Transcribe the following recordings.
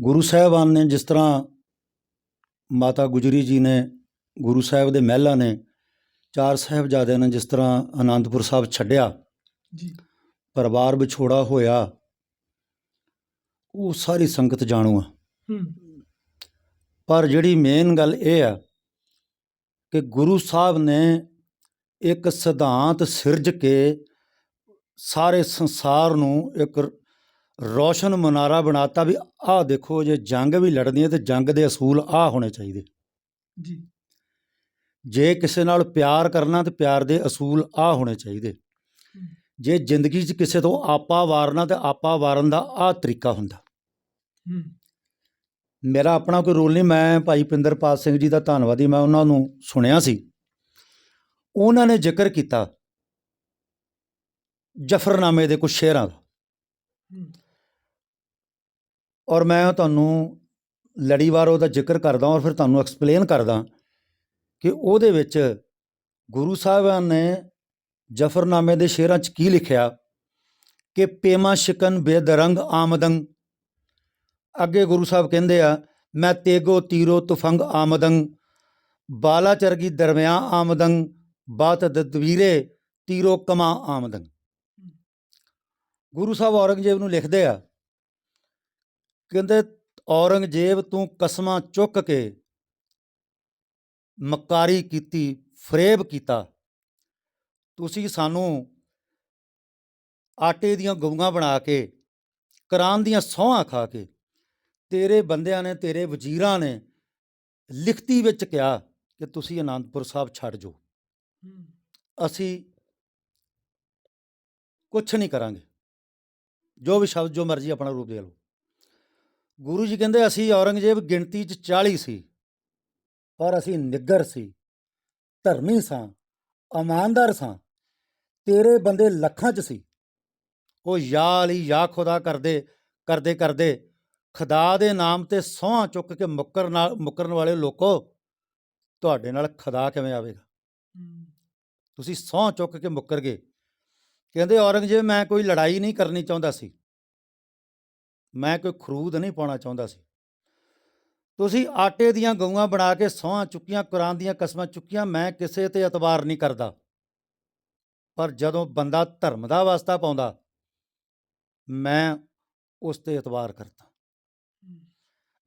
ਗੁਰੂ ਸਾਹਿਬਾਨ ਨੇ ਜਿਸ ਤਰ੍ਹਾਂ ਮਾਤਾ ਗੁਜਰੀ ਜੀ ਨੇ ਗੁਰੂ ਸਾਹਿਬ ਦੇ ਮਹਿਲਾਂ ਨੇ ਚਾਰ ਸਾਹਿਬਜ਼ਾਦਿਆਂ ਨੇ ਜਿਸ ਤਰ੍ਹਾਂ ਆਨੰਦਪੁਰ ਸਾਹਿਬ ਛੱਡਿਆ ਜੀ। ਪਰਿਵਾਰ ਵਿਛੋੜਾ ਹੋਇਆ ਉਹ ਸਾਰੀ ਸੰਗਤ ਜਾਣੂ ਆ। ਪਰ ਜਿਹੜੀ ਮੇਨ ਗੱਲ ਇਹ ਆ ਕਿ ਗੁਰੂ ਸਾਹਿਬ ਨੇ ਇੱਕ ਸਿਧਾਂਤ ਸਿਰਜ ਕੇ ਸਾਰੇ ਸੰਸਾਰ ਨੂੰ ਇੱਕ ਰੌਸ਼ਨ ਮਨਾਰਾ ਬਣਾਤਾ ਵੀ ਆਹ ਦੇਖੋ ਜੇ ਜੰਗ ਵੀ ਲੜਨੀ ਹੈ ਤੇ ਜੰਗ ਦੇ ਅਸੂਲ ਆਹ ਹੋਣੇ ਚਾਹੀਦੇ। ਜੀ। ਜੇ ਕਿਸੇ ਨਾਲ ਪਿਆਰ ਕਰਨਾ ਤੇ ਪਿਆਰ ਦੇ ਅਸੂਲ ਆਹ ਹੋਣੇ ਚਾਹੀਦੇ। ਜੇ ਜ਼ਿੰਦਗੀ 'ਚ ਕਿਸੇ ਤੋਂ ਆਪਾ ਵਾਰਨਾ ਤੇ ਆਪਾ ਵਾਰਨ ਦਾ ਆਹ ਤਰੀਕਾ ਹੁੰਦਾ। ਮੇਰਾ ਆਪਣਾ ਕੋਈ ਰੋਲ ਨਹੀਂ ਮੈਂ ਭਾਈ ਪਿੰਦਰਪਾਲ ਸਿੰਘ ਜੀ ਦਾ ਧੰਨਵਾਦੀ ਮੈਂ ਉਹਨਾਂ ਨੂੰ ਸੁਣਿਆ ਸੀ। ਉਹਨਾਂ ਨੇ ਜ਼ਿਕਰ ਕੀਤਾ ਜਫਰਨਾਮੇ ਦੇ ਕੁਝ ਸ਼ੇਰਾਂ ਦਾ। ਔਰ ਮੈਂ ਤੁਹਾਨੂੰ ਲੜੀਵਾਰ ਉਹਦਾ ਜ਼ਿਕਰ ਕਰਦਾ ਔਰ ਫਿਰ ਤੁਹਾਨੂੰ ਐਕਸਪਲੇਨ ਕਰਦਾ ਕਿ ਉਹਦੇ ਵਿੱਚ ਗੁਰੂ ਸਾਹਿਬਾਨ ਨੇ ਜਫਰਨਾਮੇ ਦੇ ਸ਼ੇਰਾਂ 'ਚ ਕੀ ਲਿਖਿਆ? ਕਿ ਪੇਮਾ ਸ਼ਿਕਨ ਬੇਦਰੰਗ ਆਮਦੰ। ਅੱਗੇ ਗੁਰੂ ਸਾਹਿਬ ਕਹਿੰਦੇ ਆ, ਮੈਂ ਤੇਗੋ ਤੀਰੋ ਤੁਫੰਗ ਆਮਦੰ। ਬਾਲਾ ਚਰਗੀ ਦਰਮਿਆ ਆਮਦੰ। ਬਾਤ ਦਦਵੀਰੇ ਤੀਰੋ ਕਮਾ ਆਮਦੰ। ਗੁਰੂ ਸਾਹਿਬ ਔਰੰਗਜ਼ੇਬ ਨੂੰ ਲਿਖਦੇ ਆ ਕਹਿੰਦੇ ਔਰੰਗਜ਼ੇਬ ਤੂੰ ਕਸਮਾਂ ਚੁੱਕ ਕੇ ਮਕਾਰੀ ਕੀਤੀ ਫਰੇਬ ਕੀਤਾ। ਤੁਸੀਂ ਸਾਨੂੰ ਆਟੇ ਦੀਆਂ ਗਊਆਂ ਬਣਾ ਕੇ ਕੁਰਾਨ ਦੀਆਂ ਸਹੁੰਆਂ ਖਾ ਕੇ ਤੇਰੇ ਬੰਦਿਆਂ ਨੇ ਤੇਰੇ ਵਜ਼ੀਰਾਂ ਨੇ ਲਿਖਤੀ ਵਿੱਚ ਕਿਹਾ ਕਿ ਤੁਸੀਂ ਆਨੰਦਪੁਰ ਸਾਹਿਬ ਛੱਡ ਜਾਓ। ਅਸੀਂ ਕੁਝ ਨਹੀਂ ਕਰਾਂਗੇ। ਜੋ ਵੀ ਸ਼ਬਦ ਜੋ ਮਰਜ਼ੀ ਆਪਣਾ ਰੂਪ ਦੇ ਲਓ। ਗੁਰੂ ਜੀ ਕਹਿੰਦੇ ਅਸੀਂ ਔਰੰਗਜ਼ੇਬ ਗਿਣਤੀ 'ਚ 40 ਸੀ ਪਰ ਅਸੀਂ ਨਿੱਗਰ ਸੀ ਧਰਮੀ ਸਾਂ ਇਮਾਨਦਾਰ ਸਾਂ ਤੇਰੇ ਬੰਦੇ ਲੱਖਾਂ 'ਚ ਸੀ। ਉਹ ਯਾ ਅਲੀ ਯਾ ਖੁਦਾ ਕਰਦੇ ਕਰਦੇ ਕਰਦੇ ਖੁਦਾ ਦੇ ਨਾਮ ਤੇ ਸਹੁੰ ਚੁੱਕ ਕੇ ਮੁੱਕਰ ਨਾਲ ਮੁੱਕਰਨ ਵਾਲੇ ਲੋਕੋ ਤੁਹਾਡੇ ਨਾਲ ਖੁਦਾ ਕਿਵੇਂ ਆਵੇਗਾ? ਤੁਸੀਂ ਸਹੁੰ ਚੁੱਕ ਕੇ ਮੁੱਕਰ ਗਏ। ਕਹਿੰਦੇ ਔਰੰਗਜ਼ੇਬ ਮੈਂ ਕੋਈ ਲੜਾਈ ਨਹੀਂ ਕਰਨੀ ਚਾਹੁੰਦਾ ਸੀ। ਮੈਂ ਕੋਈ ਖਰੂਦ ਨਹੀਂ ਪਾਉਣਾ ਚਾਹੁੰਦਾ ਸੀ। ਤੁਸੀਂ ਆਟੇ ਦੀਆਂ ਗਊਆਂ ਬਣਾ ਕੇ ਸਹੁੰ ਚੁੱਕੀਆਂ ਕੁਰਾਨ ਦੀਆਂ ਕਸਮਾਂ ਚੁੱਕੀਆਂ ਮੈਂ ਕਿਸੇ ਤੇ ਇਤਬਾਰ ਨਹੀਂ ਕਰਦਾ। ਪਰ ਜਦੋਂ ਬੰਦਾ ਧਰਮ ਦਾ ਵਾਸਤਾ ਪਾਉਂਦਾ ਮੈਂ ਉਸ ਤੇ ਇਤਬਾਰ ਕਰਦਾ।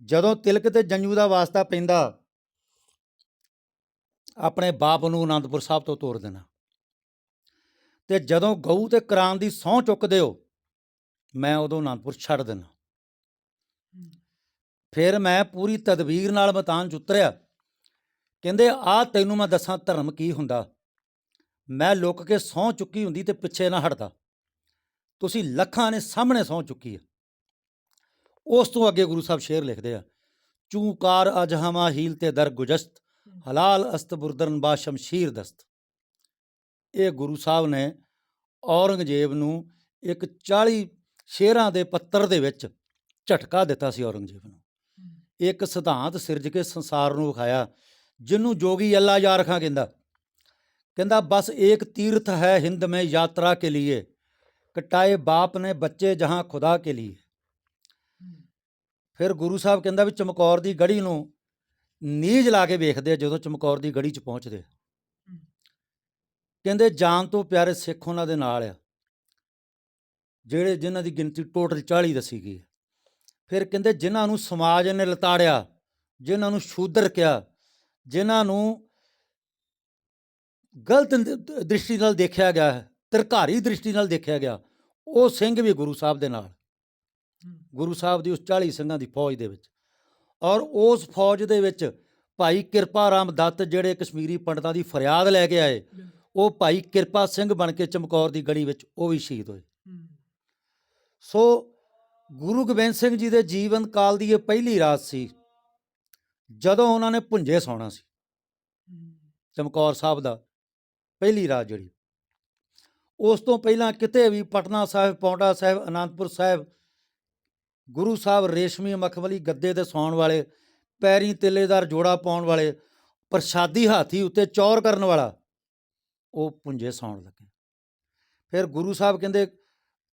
ਜਦੋਂ ਤਿਲਕ ਤੇ ਜੰਜੂ ਦਾ ਵਾਸਤਾ ਪੈਂਦਾ ਆਪਣੇ ਬਾਪ ਨੂੰ ਆਨੰਦਪੁਰ ਸਾਹਿਬ ਤੋਂ ਤੋਰ ਦੇਣਾ। ਤੇ ਜਦੋਂ ਗਊ ਤੇ ਕੁਰਾਨ ਦੀ ਸਹੁੰ ਚੁੱਕਦੇ ਹੋ ਮੈਂ ਉਦੋਂ ਆਨੰਦਪੁਰ ਛੱਡ ਹੂੰ। ਫਿਰ ਮੈਂ ਪੂਰੀ ਤਦਬੀਰ ਨਾਲ ਮਤਾਨ 'ਚ ਉਤਰਿਆ। ਕਹਿੰਦੇ ਆ ਤੈਨੂੰ ਮੈਂ ਦੱਸਾਂ ਧਰਮ ਕੀ ਹੁੰਦਾ। ਮੈਂ ਲੁੱਕ ਕੇ ਸਹੁੰ ਚੁੱਕੀ ਹੁੰਦੀ ਤੇ ਪਿੱਛੇ ਨਾ ਹਟਦਾ। ਤੁਸੀਂ ਲੱਖਾਂ ਨੇ ਸਾਹਮਣੇ ਸਹੁੰ ਚੁੱਕੀ ਹੈ ਉਸ ਤੋਂ ਅੱਗੇ ਗੁਰੂ ਸਾਹਿਬ ਸ਼ੇਰ ਲਿਖਦੇ ਆ ਚੂਕਾਰ ਅਜਹਮਾ ਹੀਲ ਤੇ ਦਰ ਗੁਜਸਤ ਹਲਾਲ ਅਸਤ ਬੁਰਦਰਨ ਬਾ ਸ਼ਮਸ਼ੀਰ ਦਸਤ। ਇਹ ਗੁਰੂ ਸਾਹਿਬ ਨੇ ਔਰੰਗਜ਼ੇਬ ਨੂੰ ਇੱਕ 40 ਸ਼ੇਰਾਂ ਦੇ ਪੱਤਰ ਦੇ ਵਿੱਚ ਝਟਕਾ ਦਿੱਤਾ ਸੀ ਔਰੰਗਜ਼ੇਬ ਨੂੰ। ਇੱਕ ਸਿਧਾਂਤ ਸਿਰਜ ਕੇ ਸੰਸਾਰ ਨੂੰ ਵਿਖਾਇਆ ਜਿਹਨੂੰ ਜੋਗੀ ਅੱਲਾ ਯਾਰ ਖਾਂ ਕਹਿੰਦਾ ਕਹਿੰਦਾ ਬਸ ਇੱਕ ਤੀਰਥ ਹੈ ਹਿੰਦ ਮੇ ਯਾਤਰਾ ਕੇ ਲਈ ਕਟਾਏ ਬਾਪ ਨੇ ਬੱਚੇ ਜਹਾਂ ਖੁਦਾ ਕੇ ਲਈ ਫਿਰ ਗੁਰੂ ਸਾਹਿਬ ਕਹਿੰਦਾ ਵੀ ਚਮਕੌਰ ਦੀ ਗੜੀ ਨੂੰ ਨੀਜ ਲਾ ਕੇ ਵੇਖਦੇ ਜਦੋਂ ਚਮਕੌਰ ਦੀ ਗੜੀ 'ਚ ਪਹੁੰਚਦੇ ਕਹਿੰਦੇ ਜਾਨ ਤੋਂ ਪਿਆਰੇ ਸਿੱਖ ਉਹਨਾਂ ਦੇ ਨਾਲ ਆ। ਜਿਹੜੇ ਜਿਨ੍ਹਾਂ ਦੀ ਗਿਣਤੀ ਟੋਟਲ 40 ਦੱਸੀ ਗਈ। ਫਿਰ ਕਹਿੰਦੇ ਜਿਨ੍ਹਾਂ ਨੂੰ ਸਮਾਜ ਨੇ ਲਤਾੜਿਆ ਜਿਨ੍ਹਾਂ ਨੂੰ ਸ਼ੂਦਰ ਕਿਹਾ ਜਿਨ੍ਹਾਂ ਨੂੰ ਗਲਤ ਦ੍ਰਿਸ਼ਟੀ ਨਾਲ ਦੇਖਿਆ ਗਿਆ ਹੈ ਤਰਕਾਰੀ ਦ੍ਰਿਸ਼ਟੀ ਨਾਲ ਦੇਖਿਆ ਗਿਆ ਉਹ ਸਿੰਘ ਵੀ ਗੁਰੂ ਸਾਹਿਬ ਦੇ ਨਾਲ ਗੁਰੂ ਸਾਹਿਬ ਦੀ ਉਸ 40 ਸਿੰਘਾਂ ਦੀ ਫੌਜ ਦੇ ਵਿੱਚ ਔਰ ਉਸ ਫੌਜ ਦੇ ਵਿੱਚ ਭਾਈ ਕਿਰਪਾ ਰਾਮ ਦੱਤ ਜਿਹੜੇ ਕਸ਼ਮੀਰੀ ਪੰਡਤਾਂ ਦੀ ਫਰਿਆਦ ਲੈ ਕੇ ਆਏ। ਉਹ ਭਾਈ ਕਿਰਪਾ ਸਿੰਘ ਬਣ ਕੇ ਚਮਕੌਰ ਦੀ ਗੜੀ ਵਿੱਚ ਉਹ ਵੀ ਸ਼ਹੀਦ ਹੋਏ ਸੋ ਗੁਰੂ ਗੋਬਿੰਦ ਸਿੰਘ ਜੀ ਦੇ ਜੀਵਨ ਕਾਲ ਦੀ ਇਹ ਪਹਿਲੀ ਰਾਤ ਸੀ, ਜਦੋਂ ਉਹਨਾਂ ਨੇ ਭੁੰਜੇ ਸੌਣਾ ਸੀ। ਚਮਕੌਰ ਸਾਹਿਬ ਦਾ ਪਹਿਲੀ ਰਾਤ ਜਿਹੜੀ। ਉਸ ਤੋਂ ਪਹਿਲਾਂ ਕਿਤੇ ਵੀ ਪਟਨਾ ਸਾਹਿਬ ਪੌਂਟਾ ਸਾਹਿਬ, ਅਨੰਦਪੁਰ ਸਾਹਿਬ, ਗੁਰੂ ਸਾਹਿਬ ਰੇਸ਼ਮੀ ਮਖਮਲੀ ਗੱਦੇ ਤੇ ਸੌਣ ਵਾਲੇ, ਪੈਰੀ ਤਿੱਲੇਦਾਰ ਜੋੜਾ ਪਾਉਣ ਵਾਲੇ, ਪ੍ਰਸ਼ਾਦੀ ਹਾਥੀ ਉੱਤੇ ਚੌਰ ਕਰਨ ਵਾਲਾ, ਉਹ ਪੁੰਜੇ ਸੌਣ ਲੱਗੇ। ਫਿਰ ਗੁਰੂ ਸਾਹਿਬ ਕਹਿੰਦੇ